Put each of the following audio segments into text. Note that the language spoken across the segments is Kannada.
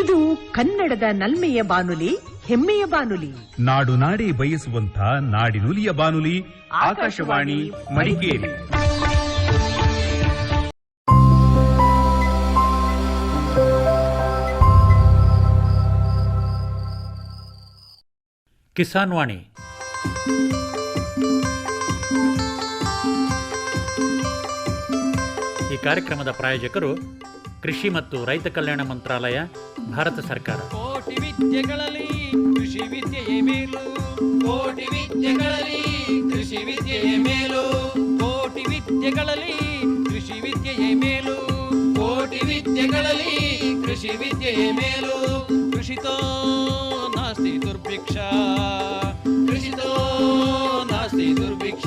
ಇದು ಕನ್ನಡದ ನಲ್ಮೆಯ ಬಾನುಲಿ ಹೆಮ್ಮೆಯ ಬಾನುಲಿ. ನಾಡು ನಾಡಿ ಬಯಸುವಂತ ನಾಡಿನುಲಿಯ ಬಾನುಲಿ ಆಕಾಶವಾಣಿ ಮಡಿಕೇರಿ. ಕಿಸಾನ್ ವಾಣಿ. ಈ ಕಾರ್ಯಕ್ರಮದ ಪ್ರಾಯೋಜಕರು ಕೃಷಿ ಮತ್ತು ರೈತ ಕಲ್ಯಾಣ ಮಂತ್ರಾಲಯ ಭಾರತ ಸರ್ಕಾರ. ಕೋಟಿ ವಿದ್ಯೆಗಳಲ್ಲಿ ಕೃಷಿ ವಿದ್ಯೆಯೇ ಮೇಲು. ಕೋಟಿ ವಿದ್ಯೆಗಳಲ್ಲಿ ಕೃಷಿ ವಿದ್ಯೆಯೇ ಮೇಲು. ಕೋಟಿ ವಿದ್ಯೆಗಳಲ್ಲಿ ಕೃಷಿ ವಿದ್ಯೆಯೇ ಮೇಲು. ಕೋಟಿ ಕೃಷಿ ವಿದ್ಯೆಯೇ ಮೇಲು. ಕೃಷಿತೋ ನಾಸ್ತಿ ದುರ್ಭಿಕ್ಷ. ಕೃಷಿತೋ ನಾಸ್ತಿ ದುರ್ಭಿಕ್ಷ.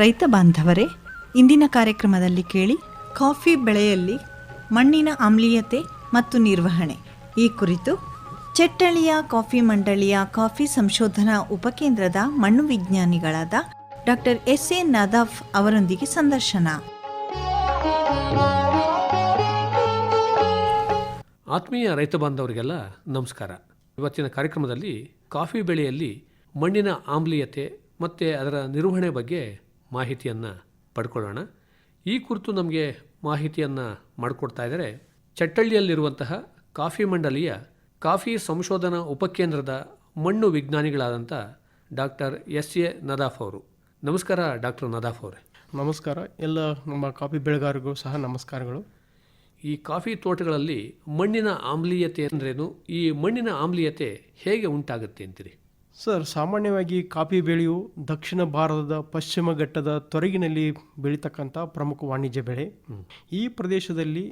ರೈತ ಬಾಂಧವರೇ, ಇಂದಿನ ಕಾರ್ಯಕ್ರಮದಲ್ಲಿ ಕೇಳಿ ಕಾಫಿ ಬೆಳೆಯಲ್ಲಿ ಮಣ್ಣಿನ ಆಮ್ಲೀಯತೆ ಮತ್ತು ನಿರ್ವಹಣೆ. ಈ ಕುರಿತು ಚೆಟ್ಟಳಿಯ ಕಾಫಿ ಮಂಡಳಿಯ ಕಾಫಿ ಸಂಶೋಧನಾ ಉಪಕೇಂದ್ರದ ಮಣ್ಣು ವಿಜ್ಞಾನಿಗಳಾದ ಡಾಕ್ಟರ್ ಎಸ್ ಎ ನದಾಫ್ ಅವರೊಂದಿಗೆ ಸಂದರ್ಶನ. ಆತ್ಮೀಯ ರೈತ ಬಾಂಧವರಿಗೆಲ್ಲ ನಮಸ್ಕಾರ. ಇವತ್ತಿನ ಕಾರ್ಯಕ್ರಮದಲ್ಲಿ ಕಾಫಿ ಬೆಳೆಯಲ್ಲಿ ಮಣ್ಣಿನ ಆಮ್ಲೀಯತೆ ಮತ್ತು ಅದರ ನಿರ್ವಹಣೆ ಬಗ್ಗೆ ಮಾಹಿತಿಯನ್ನು ಪಡ್ಕೊಳ್ಳೋಣ. ಈ ಕುರಿತು ನಮಗೆ ಮಾಹಿತಿಯನ್ನು ಮಾಡಿಕೊಡ್ತಾ ಇದ್ದಾರೆ ಚಟ್ಟಳ್ಳಿಯಲ್ಲಿರುವಂತಹ ಕಾಫಿ ಮಂಡಲಿಯ ಕಾಫಿ ಸಂಶೋಧನಾ ಉಪಕೇಂದ್ರದ ಮಣ್ಣು ವಿಜ್ಞಾನಿಗಳಾದಂಥ ಡಾಕ್ಟರ್ ಎಸ್ ಎ ನದಾಫ್ ಅವರು. ನಮಸ್ಕಾರ ಡಾಕ್ಟರ್ ನದಾಫ್ ಅವರೇ. ನಮಸ್ಕಾರ. ಎಲ್ಲ ನಮ್ಮ ಕಾಫಿ ಬೆಳೆಗಾರರಿಗೂ ಸಹ ನಮಸ್ಕಾರಗಳು. ಈ ಕಾಫಿ ತೋಟಗಳಲ್ಲಿ ಮಣ್ಣಿನ ಆಮ್ಲೀಯತೆ ಅಂದ್ರೇನು? ಈ ಮಣ್ಣಿನ ಆಮ್ಲೀಯತೆ ಹೇಗೆ ಉಂಟಾಗುತ್ತೆ ಅಂತೀರಿ? ಸರ್, ಸಾಮಾನ್ಯವಾಗಿ ಕಾಫಿ ಬೆಳೆಯು ದಕ್ಷಿಣ ಭಾರತದ ಪಶ್ಚಿಮ ಘಟ್ಟದ ತೊರಗಿನಲ್ಲಿ ಬೆಳೀತಕ್ಕಂಥ ಪ್ರಮುಖ ವಾಣಿಜ್ಯ ಬೆಳೆ. ಈ ಪ್ರದೇಶದಲ್ಲಿ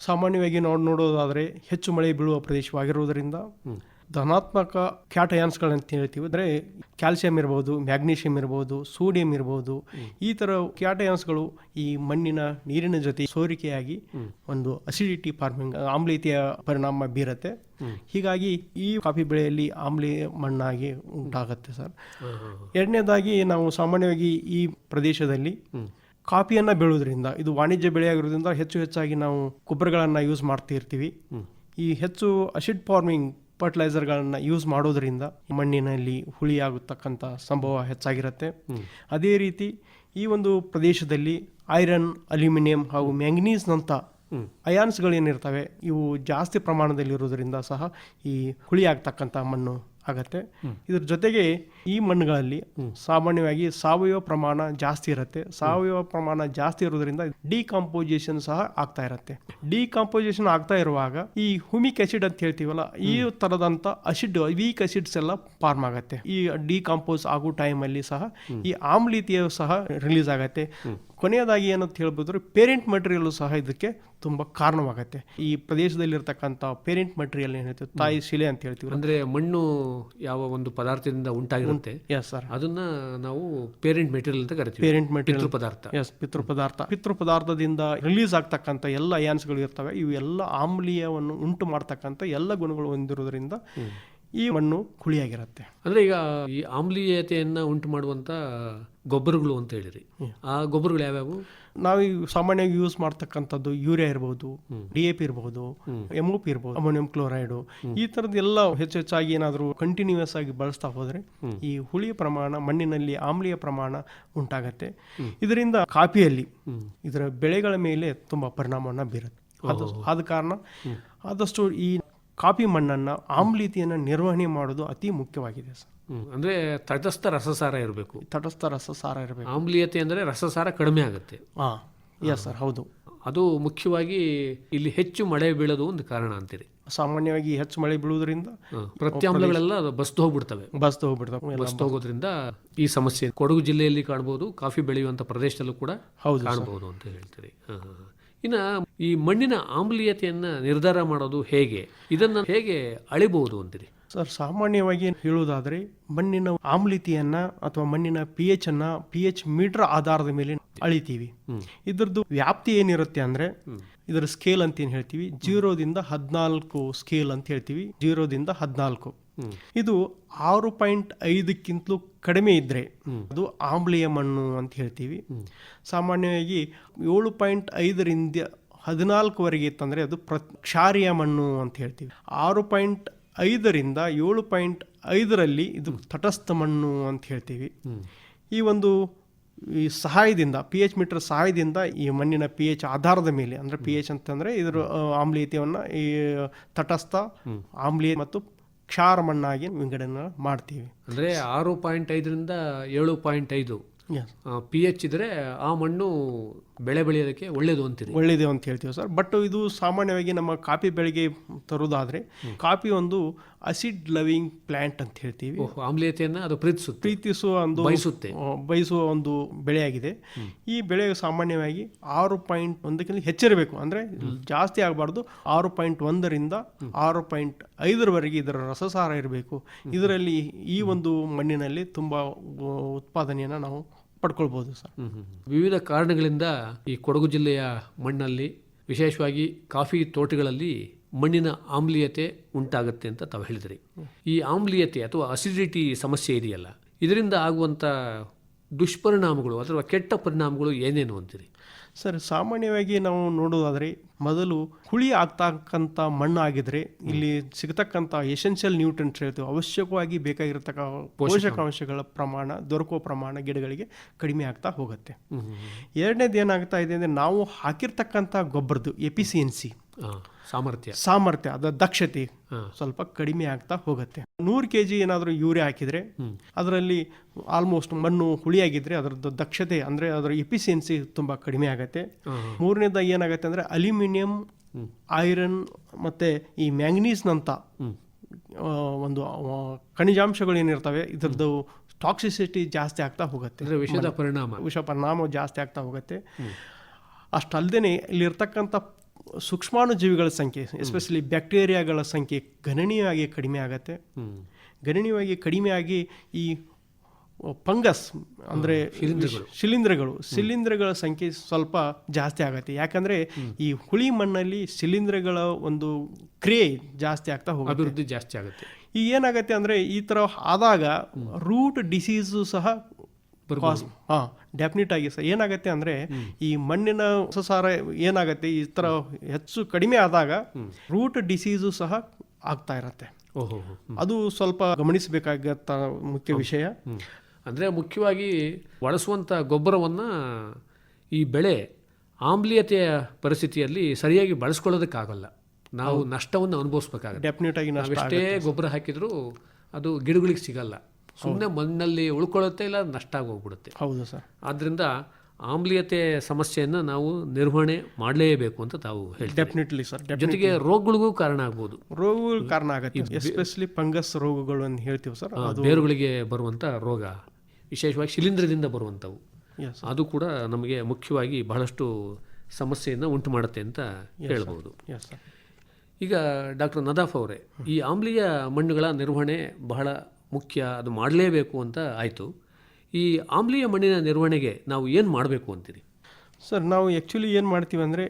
ಸಾಮಾನ್ಯವಾಗಿ ನಾವು ನೋಡೋದಾದರೆ ಹೆಚ್ಚು ಮಳೆ ಬೀಳುವ ಪ್ರದೇಶವಾಗಿರುವುದರಿಂದ ಧನಾತ್ಮಕ ಕ್ಯಾಟಯಾನ್ಸ್ಗಳಂತ ಹೇಳ್ತೀವಿ. ಅಂದರೆ ಕ್ಯಾಲ್ಸಿಯಂ ಇರ್ಬೋದು ಮ್ಯಾಗ್ನೀಷಿಯಂ ಇರ್ಬೋದು ಸೋಡಿಯಂ ಇರ್ಬೋದು ಈ ಥರ ಕ್ಯಾಟಯಾನ್ಸ್ಗಳು ಈ ಮಣ್ಣಿನ ನೀರಿನ ಜೊತೆ ಸೋರಿಕೆಯಾಗಿ ಒಂದು ಅಸಿಡಿಟಿ ಫಾರ್ಮಿಂಗ್ ಆಮ್ಲೀಯತೆಯ ಪರಿಣಾಮ ಬೀರತ್ತೆ. ಹೀಗಾಗಿ ಈ ಕಾಫಿ ಬೆಳೆಯಲ್ಲಿ ಆಮ್ಲೀಯ ಮಣ್ಣಾಗಿ ಉಂಟಾಗತ್ತೆ ಸರ್. ಎರಡನೇದಾಗಿ ನಾವು ಸಾಮಾನ್ಯವಾಗಿ ಈ ಪ್ರದೇಶದಲ್ಲಿ ಕಾಫಿಯನ್ನು ಬೆಳೆಯೋದ್ರಿಂದ ಇದು ವಾಣಿಜ್ಯ ಬೆಳೆಯಾಗಿರೋದ್ರಿಂದ ಹೆಚ್ಚು ಹೆಚ್ಚಾಗಿ ನಾವು ಗೊಬ್ಬರಗಳನ್ನು ಯೂಸ್ ಮಾಡ್ತಿರ್ತೀವಿ. ಈ ಹೆಚ್ಚು ಅಸಿಡ್ ಫಾರ್ಮಿಂಗ್ ಫರ್ಟಿಲೈಸರ್ಗಳನ್ನು ಯೂಸ್ ಮಾಡೋದ್ರಿಂದ ಮಣ್ಣಿನಲ್ಲಿ ಹುಳಿ ಆಗತಕ್ಕಂಥ ಸಂಭವ ಹೆಚ್ಚಾಗಿರುತ್ತೆ. ಅದೇ ರೀತಿ ಈ ಒಂದು ಪ್ರದೇಶದಲ್ಲಿ ಐರನ್ ಅಲ್ಯೂಮಿನಿಯಂ ಹಾಗೂ ಮ್ಯಾಂಗನೀಸ್ನಂಥ ಅಯಾನ್ಸ್ಗಳೇನಿರ್ತವೆ ಇವು ಜಾಸ್ತಿ ಪ್ರಮಾಣದಲ್ಲಿರೋದ್ರಿಂದ ಸಹ ಈ ಹುಳಿ ಆಗ್ತಕ್ಕಂಥ ಮಣ್ಣು ಆಗತ್ತೆ. ಇದ್ರ ಜೊತೆಗೆ ಈ ಮಣ್ಣುಗಳಲ್ಲಿ ಸಾಮಾನ್ಯವಾಗಿ ಸಾವಯವ ಪ್ರಮಾಣ ಜಾಸ್ತಿ ಇರುತ್ತೆ. ಸಾವಯವ ಪ್ರಮಾಣ ಜಾಸ್ತಿ ಇರೋದ್ರಿಂದ ಡಿಕಾಂಪೋಸಿಷನ್ ಸಹ ಆಗ್ತಾ ಇರುತ್ತೆ. ಡಿಕಾಂಪೋಸಿಷನ್ ಆಗ್ತಾ ಇರುವಾಗ ಈ ಹುಮಿಕ್ ಆಸಿಡ್ ಅಂತ ಹೇಳ್ತೀವಲ್ಲ ಈ ತರದಂತ ಅಸಿಡ್ ವೀಕ್ ಅಸಿಡ್ಸ್ ಎಲ್ಲ ಫಾರ್ಮ್ ಆಗುತ್ತೆ. ಈ ಡಿಕಾಂಪೋಸ್ ಆಗೋ ಅಲ್ಲಿ ಸಹ ಈ ಆಮ್ಲೀತಿಯ ಸಹ ರಿಲೀಸ್ ಆಗತ್ತೆ. ಕೊನೆಯದಾಗಿ ಏನಂತ ಹೇಳ್ಬೋದ್ರೆ ಪೇರೆಂಟ್ ಮಟೀರಿಯಲ್ ಸಹ ಇದಕ್ಕೆ ತುಂಬ ಕಾರಣವಾಗುತ್ತೆ. ಈ ಪ್ರದೇಶದಲ್ಲಿ ಇರತಕ್ಕಂಥ ಪೇರೆಂಟ್ ಮಟೀರಿಯಲ್ ಏನು ಹೇಳ್ತೀವಿ ತಾಯಿ ಶಿಲೆ ಅಂತ ಹೇಳ್ತೀವಿ ಅಂದ್ರೆ ಮಣ್ಣು ಯಾವ ಒಂದು ಪದಾರ್ಥದಿಂದ ಎಸ್ ಸರ್ ಅದನ್ನ ನಾವು ಪೇರೆಂಟ್ ಮೆಟೀರಿಯಲ್ ಅಂತ ಕರಿತೀವಿ. ಪೇರೆಂಟ್ ಮೆಟೀರಿಯಲ್ ಪಿತೃ ಪದಾರ್ಥ. ಎಸ್ ಪಿತೃ ಪದಾರ್ಥ. ಪಿತೃ ಪದಾರ್ಥದಿಂದ ರಿಲೀಸ್ ಆಗ್ತಕ್ಕಂಥ ಎಲ್ಲ ಅಯಾನ್ಸ್ಗಳು ಇರ್ತವೆ. ಇವೆಲ್ಲ ಆಮ್ಲೀಯವನ್ನು ಉಂಟು ಮಾಡ್ತಕ್ಕಂಥ ಎಲ್ಲ ಗುಣಗಳು ಹೊಂದಿರೋದ್ರಿಂದ ಈ ಮಣ್ಣು ಹುಳಿಯಾಗಿರುತ್ತೆ. ಅಂದ್ರೆ ಈಗ ಈ ಆಮ್ಲೀಯತೆಯನ್ನ ಉಂಟು ಮಾಡುವಂತ ಗೊಬ್ಬರಗಳು ಅಂತ ಹೇಳಿರಿ. ಆ ಗೊಬ್ಬರಗಳು ಯಾವ್ಯಾವು? ನಾವು ಸಾಮಾನ್ಯವಾಗಿ ಯೂಸ್ ಮಾಡ್ತಕ್ಕಂಥದ್ದು ಯೂರಿಯಾ ಇರ್ಬೋದು ಡಿ ಎ ಪಿ ಇರ್ಬೋದು ಎಂ ಪಿ ಇರ್ಬೋದು ಅಮೋನಿಯಂ ಕ್ಲೋರೈಡು ಈ ಥರದ್ದು ಎಲ್ಲ ಹೆಚ್ಚು ಹೆಚ್ಚಾಗಿ ಏನಾದರೂ ಕಂಟಿನ್ಯೂಸ್ ಆಗಿ ಬಳಸ್ತಾ ಹೋದರೆ ಈ ಹುಳಿಯ ಪ್ರಮಾಣ ಮಣ್ಣಿನಲ್ಲಿ ಆಮ್ಲೀಯ ಪ್ರಮಾಣ ಉಂಟಾಗತ್ತೆ. ಇದರಿಂದ ಕಾಫಿಯಲ್ಲಿ ಇದರ ಬೆಳೆಗಳ ಮೇಲೆ ತುಂಬ ಪರಿಣಾಮವನ್ನು ಬೀರುತ್ತೆ. ಅದು ಆದ ಕಾರಣ ಆದಷ್ಟು ಈ ಕಾಫಿ ಮಣ್ಣನ್ನು ಆಮ್ಲೀತಿಯನ್ನು ನಿರ್ವಹಣೆ ಮಾಡೋದು ಅತಿ ಮುಖ್ಯವಾಗಿದೆ ಸರ್. ಅಂದ್ರೆ ತಟಸ್ಥ ರಸಸಾರ ಇರಬೇಕು ತಟಸ್ಥ ರಸಸಾರ ಇರಬೇಕು ಆಮ್ಲೀಯತೆ ಅಂದ್ರೆ ರಸಸಾರ ಕಡಿಮೆ ಆಗುತ್ತೆ ಹಾಂ ಎಸ್ ಸರ್ ಹೌದು ಅದು ಮುಖ್ಯವಾಗಿ ಇಲ್ಲಿ ಹೆಚ್ಚು ಮಳೆ ಬೀಳೋದು ಒಂದು ಕಾರಣ ಅಂತೀರಿ ಸಾಮಾನ್ಯವಾಗಿ ಹೆಚ್ಚು ಮಳೆ ಬೀಳುವುದರಿಂದ. ಪ್ರತ್ಯಾಮ್ಲಗಳೆಲ್ಲ ಬಸ್ತು ಹೋಗ್ಬಿಡ್ತವೆ ಬಸ್ತು ಹೋಗ್ಬಿಡ್ತವೆ ಬಸ್ತು ಹೋಗೋದ್ರಿಂದ ಈ ಸಮಸ್ಯೆ ಕೊಡಗು ಜಿಲ್ಲೆಯಲ್ಲಿ ಕಾಣಬಹುದು ಕಾಫಿ ಬೆಳೆಯುವಂತ ಪ್ರದೇಶದಲ್ಲೂ ಕೂಡ ಹೌದು. ಕಾಣಬಹುದು ಅಂತ ಹೇಳ್ತೀರಿ ಹ, ಹ, ಹ. ಇನ್ನ ಈ ಮಣ್ಣಿನ ಆಮ್ಲೀಯತೆಯನ್ನು ನಿರ್ಧಾರ ಮಾಡೋದು ಹೇಗೆ? ಇದನ್ನು ಹೇಗೆ ಅಳಿಬಹುದು ಅಂತೀರಿ? ಸರ್ ಸಾಮಾನ್ಯವಾಗಿ ಹೇಳುವುದಾದರೆ ಮಣ್ಣಿನ ಆಮ್ಲೀಯತೆಯನ್ನು ಅಥವಾ ಮಣ್ಣಿನ ಪಿ ಎಚ್ ಅನ್ನು ಪಿ ಎಚ್ ಮೀಟರ್ ಆಧಾರದ ಮೇಲೆ ಅಳಿತೀವಿ. ಇದ್ರದ್ದು ವ್ಯಾಪ್ತಿ ಏನಿರುತ್ತೆ ಅಂದ್ರೆ ಇದರ ಸ್ಕೇಲ್ ಅಂತ ಏನು ಹೇಳ್ತೀವಿ ಜೀರೋದಿಂದ ಹದಿನಾಲ್ಕು ಸ್ಕೇಲ್ ಅಂತ ಹೇಳ್ತೀವಿ. ಜೀರೋದಿಂದ ಹದಿನಾಲ್ಕು. ಇದು ಆರು ಪಾಯಿಂಟ್ ಐದಕ್ಕಿಂತಲೂ ಕಡಿಮೆ ಇದ್ರೆ ಅದು ಆಮ್ಲೀಯ ಮಣ್ಣು ಅಂತ ಹೇಳ್ತೀವಿ. ಸಾಮಾನ್ಯವಾಗಿ ಏಳು ಪಾಯಿಂಟ್ ಐದರಿಂದ ಹದಿನಾಲ್ಕುವರೆಗೆ ಇತ್ತಂದ್ರೆ ಅದು ಪ್ರ ಕ್ಷಾರಿಯ ಮಣ್ಣು ಅಂತ ಹೇಳ್ತೀವಿ. ಆರು ಪಾಯಿಂಟ್ ಐದರಿಂದ ಏಳು ಪಾಯಿಂಟ್ ಐದರಲ್ಲಿ ಇದು ತಟಸ್ಥ ಮಣ್ಣು ಅಂತ ಹೇಳ್ತೀವಿ. ಈ ಒಂದು ಈ ಸಹಾಯದಿಂದ ಪಿ ಎಚ್ ಮೀಟರ್ ಸಹಾಯದಿಂದ ಈ ಮಣ್ಣಿನ ಪಿ ಎಚ್ ಆಧಾರದ ಮೇಲೆ ಅಂದರೆ ಪಿ ಎಚ್ ಅಂತಂದರೆ ಇದರ ಆಮ್ಲೀಯತೆಯನ್ನು ಈ ತಟಸ್ಥ, ಆಮ್ಲೀಯ ಮತ್ತು ಕ್ಷಾರ ಮಣ್ಣಾಗಿ ವಿಂಗಡಣೆ ಮಾಡ್ತೀವಿ. ಅಂದರೆ ಆರು ಪಾಯಿಂಟ್ ಐದರಿಂದ ಏಳು ಪಾಯಿಂಟ್ ಐದು ಪಿ ಎಚ್ ಇದ್ರೆ ಆ ಮಣ್ಣು ಬೆಳೆ ಬೆಳೆಯೋದಕ್ಕೆ ಒಳ್ಳೇದು ಅಂತೀರಿ ಒಳ್ಳೆಯದು ಅಂತ ಹೇಳ್ತೀವಿ ಸರ್. ಬಟ್ ಇದು ಸಾಮಾನ್ಯವಾಗಿ ನಮ್ಮ ಕಾಫಿ ಬೆಳೆಗೆ ತರೋದಾದರೆ ಕಾಫಿ ಒಂದು ಅಸಿಡ್ ಲವಿಂಗ್ ಪ್ಲಾಂಟ್ ಅಂತ ಹೇಳ್ತೀವಿ. ಆಮ್ಲೀಯತೆಯನ್ನು ಅದು ಪ್ರೀತಿಸುತ್ತೆ. ಪ್ರೀತಿಸುವ ಒಂದು ಬಯಸುತ್ತೆ. ಬಯಸುವ ಒಂದು ಬೆಳೆಯಾಗಿದೆ. ಈ ಬೆಳೆ ಸಾಮಾನ್ಯವಾಗಿ ಆರು ಪಾಯಿಂಟ್ ಒಂದಕ್ಕಿಂತ ಹೆಚ್ಚಿರಬೇಕು. ಅಂದರೆ ಜಾಸ್ತಿ ಆಗಬಾರ್ದು. ಆರು ಪಾಯಿಂಟ್ ಒಂದರಿಂದ ಆರು ಪಾಯಿಂಟ್ ಐದರವರೆಗೆ ಇದರ ರಸಸಾರ ಇರಬೇಕು. ಇದರಲ್ಲಿ ಈ ಒಂದು ಮಣ್ಣಿನಲ್ಲಿ ತುಂಬ ಉತ್ಪಾದನೆಯನ್ನು ನಾವು ಪಡ್ಕೊಳ್ಬೋದು ಸರ್. ವಿವಿಧ ಕಾರಣಗಳಿಂದ ಈ ಕೊಡಗು ಜಿಲ್ಲೆಯ ಮಣ್ಣಲ್ಲಿ ವಿಶೇಷವಾಗಿ ಕಾಫಿ ತೋಟಗಳಲ್ಲಿ ಮಣ್ಣಿನ ಆಮ್ಲೀಯತೆ ಉಂಟಾಗುತ್ತೆ ಅಂತ ತಾವು ಹೇಳಿದ್ರಿ. ಈ ಆಮ್ಲೀಯತೆ ಅಥವಾ ಅಸಿಡಿಟಿ ಸಮಸ್ಯೆ ಇದೆಯಲ್ಲ, ಇದರಿಂದ ಆಗುವಂಥ ದುಷ್ಪರಿಣಾಮಗಳು ಅಥವಾ ಕೆಟ್ಟ ಪರಿಣಾಮಗಳು ಏನೇನು ಅಂತೀರಿ? ಸರ್ ಸಾಮಾನ್ಯವಾಗಿ ನಾವು ನೋಡೋದಾದರೆ ಮೊದಲು ಹುಳಿ ಆಗ್ತಕ್ಕಂಥ ಮಣ್ಣು ಆಗಿದ್ರೆ ಇಲ್ಲಿ ಸಿಗತಕ್ಕಂಥ ಎಸೆನ್ಷಿಯಲ್ ನ್ಯೂಟ್ರೆಂಟ್ಸ್ ಹೇಳ್ತೀವಿ. ಅವಶ್ಯಕವಾಗಿ ಬೇಕಾಗಿರತಕ್ಕ ಪೋಷಕಾಂಶಗಳ ಪ್ರಮಾಣ ದೊರಕುವ ಪ್ರಮಾಣ ಗಿಡಗಳಿಗೆ ಕಡಿಮೆ ಆಗ್ತಾ ಹೋಗುತ್ತೆ. ಎರಡನೇದು ಏನಾಗ್ತಾ ಇದೆ ಅಂದರೆ ನಾವು ಹಾಕಿರ್ತಕ್ಕಂಥ ಗೊಬ್ಬರದ್ದು ಎಪಿಸಿಯನ್ಸಿ ಸಾಮರ್ಥ್ಯ. ಸಾಮರ್ಥ್ಯ ಅದರ ದಕ್ಷತೆ ಸ್ವಲ್ಪ ಕಡಿಮೆ ಆಗ್ತಾ ಹೋಗುತ್ತೆ. ನೂರು ಕೆ ಜಿ ಏನಾದರೂ ಯೂರಿಯಾ ಹಾಕಿದ್ರೆ ಅದರಲ್ಲಿ ಆಲ್ಮೋಸ್ಟ್ ಮಣ್ಣು ಹುಳಿಯಾಗಿದ್ರೆ ಅದರದ್ದು ದಕ್ಷತೆ ಅಂದರೆ ಅದರ ಎಫಿಷಿಯನ್ಸಿ ತುಂಬ ಕಡಿಮೆ ಆಗುತ್ತೆ. ಮೂರನೇದಾಗಿ ಏನಾಗುತ್ತೆ ಅಂದರೆ ಅಲ್ಯೂಮಿನಿಯಂ ಐರನ್ ಮತ್ತು ಈ ಮ್ಯಾಂಗ್ನೀಸ್ನಂಥ ಒಂದು ಖನಿಜಾಂಶಗಳು ಏನಿರ್ತವೆ ಇದರದ್ದು ಟಾಕ್ಸಿಸಿಟಿ ಜಾಸ್ತಿ ಆಗ್ತಾ ಹೋಗುತ್ತೆ. ಅಂದರೆ ವಿಷದ ಪರಿಣಾಮ. ವಿಷ ಪರಿಣಾಮ ಜಾಸ್ತಿ ಆಗ್ತಾ ಹೋಗುತ್ತೆ. ಅಷ್ಟಲ್ಲದೆ ಇಲ್ಲಿರ್ತಕ್ಕಂಥ ಸೂಕ್ಷ್ಮಾಣುಜೀವಿಗಳ ಸಂಖ್ಯೆ ಎಸ್ಪೆಷಲಿ ಬ್ಯಾಕ್ಟೀರಿಯಾಗಳ ಸಂಖ್ಯೆ ಗಣನೀಯವಾಗಿ ಕಡಿಮೆ ಆಗುತ್ತೆ. ಗಣನೀಯವಾಗಿ ಕಡಿಮೆಯಾಗಿ ಈ ಫಂಗಸ್ ಅಂದರೆ ಶಿಲೀಂಧ್ರಗಳು. ಶಿಲೀಂಧ್ರಗಳ ಸಂಖ್ಯೆ ಸ್ವಲ್ಪ ಜಾಸ್ತಿ ಆಗುತ್ತೆ. ಯಾಕಂದರೆ ಈ ಹುಳಿ ಮಣ್ಣಲ್ಲಿ ಶಿಲೀಂಧ್ರಗಳ ಒಂದು ಕ್ರಿಯೆ ಜಾಸ್ತಿ ಆಗ್ತಾ ಹೋಗುತ್ತೆ. ಅಭಿವೃದ್ಧಿ ಜಾಸ್ತಿ ಆಗುತ್ತೆ. ಈಗ ಏನಾಗುತ್ತೆ ಅಂದರೆ ಈ ಥರ ಆದಾಗ ರೂಟ್ ಡಿಸೀಸು ಸಹ ಹಾ ಡೆಫಿನೆಟ್ ಆಗಿ ಸರ್ ಏನಾಗುತ್ತೆ ಅಂದರೆ ಈ ಮಣ್ಣಿನ ಸಸಾರ ಏನಾಗುತ್ತೆ ಈ ಥರ ಹೆಚ್ಚು ಕಡಿಮೆ ಆದಾಗ ರೂಟ್ ಡಿಸೀಸು ಸಹ ಆಗ್ತಾ ಇರತ್ತೆ. ಓಹೋ ಅದು ಸ್ವಲ್ಪ ಗಮನಿಸಬೇಕಾಗತ್ತ ಮುಖ್ಯ ವಿಷಯ. ಅಂದರೆ ಮುಖ್ಯವಾಗಿ ಬಳಸುವಂಥ ಗೊಬ್ಬರವನ್ನು ಈ ಬೆಳೆ ಆಮ್ಲೀಯತೆಯ ಪರಿಸ್ಥಿತಿಯಲ್ಲಿ ಸರಿಯಾಗಿ ಬಳಸ್ಕೊಳ್ಳೋದಕ್ಕಾಗಲ್ಲ. ನಾವು ನಷ್ಟವನ್ನು ಅನುಭವಿಸ್ಬೇಕಾಗುತ್ತೆ. ಡೆಫಿನೆಟ್ ಆಗಿ ನಾವು ಎಷ್ಟೇ ಗೊಬ್ಬರ ಹಾಕಿದರೂ ಅದು ಗಿಡಗಳಿಗೆ ಸಿಗಲ್ಲ. ಸುಮ್ಮನೆ ಮಣ್ಣಲ್ಲಿ ಉಳ್ಕೊಳ್ಳುತ್ತೆ ಇಲ್ಲ ನಷ್ಟ ಆಗೋಗ್ಬಿಡುತ್ತೆ. ಹೌದು ಸರ್. ಆದ್ದರಿಂದ ಆಮ್ಲೀಯತೆ ಸಮಸ್ಯೆಯನ್ನು ನಾವು ನಿರ್ವಹಣೆ ಮಾಡಲೇಬೇಕು ಅಂತ ತಾವು ಹೇಳ್ತೀವಿ ಡೆಫಿನೆಟ್ಲಿ ಸರ್ ಜೊತೆಗೆ ರೋಗಗಳಿಗೂ ಕಾರಣ ಆಗ್ಬೋದು. ರೋಗಗಳು ಕಾರಣ ಆಗುತ್ತೆ. ಎಸ್ಪೆಷಲಿ ಫಂಗಸ್ ರೋಗಗಳು ಅಂತ ಹೇಳ್ತೀವಿ ಸರ್ ಬೇರುಗಳಿಗೆ ಬರುವಂಥ ರೋಗ ವಿಶೇಷವಾಗಿ ಶಿಲೀಂಧ್ರದಿಂದ ಬರುವಂಥವು. ಅದು ಕೂಡ ನಮಗೆ ಮುಖ್ಯವಾಗಿ ಬಹಳಷ್ಟು ಸಮಸ್ಯೆಯನ್ನು ಉಂಟು ಮಾಡುತ್ತೆ ಅಂತ ಹೇಳ್ಬೋದು. ಈಗ ಡಾಕ್ಟರ್ ನದಾಫ್ ಅವರೇ ಈ ಆಮ್ಲೀಯ ಮಣ್ಣುಗಳ ನಿರ್ವಹಣೆ ಬಹಳ ಮುಖ್ಯ ಅದು ಮಾಡಲೇಬೇಕು ಅಂತ ಆಯಿತು. ಈ ಆಮ್ಲೀಯ ಮಣ್ಣಿನ ನಿರ್ವಹಣೆಗೆ ನಾವು ಏನು ಮಾಡಬೇಕು ಅಂತೀರಿ? ಸರ್ ನಾವು ಆ್ಯಕ್ಚುಲಿ ಏನು ಮಾಡ್ತೀವಿ ಅಂದರೆ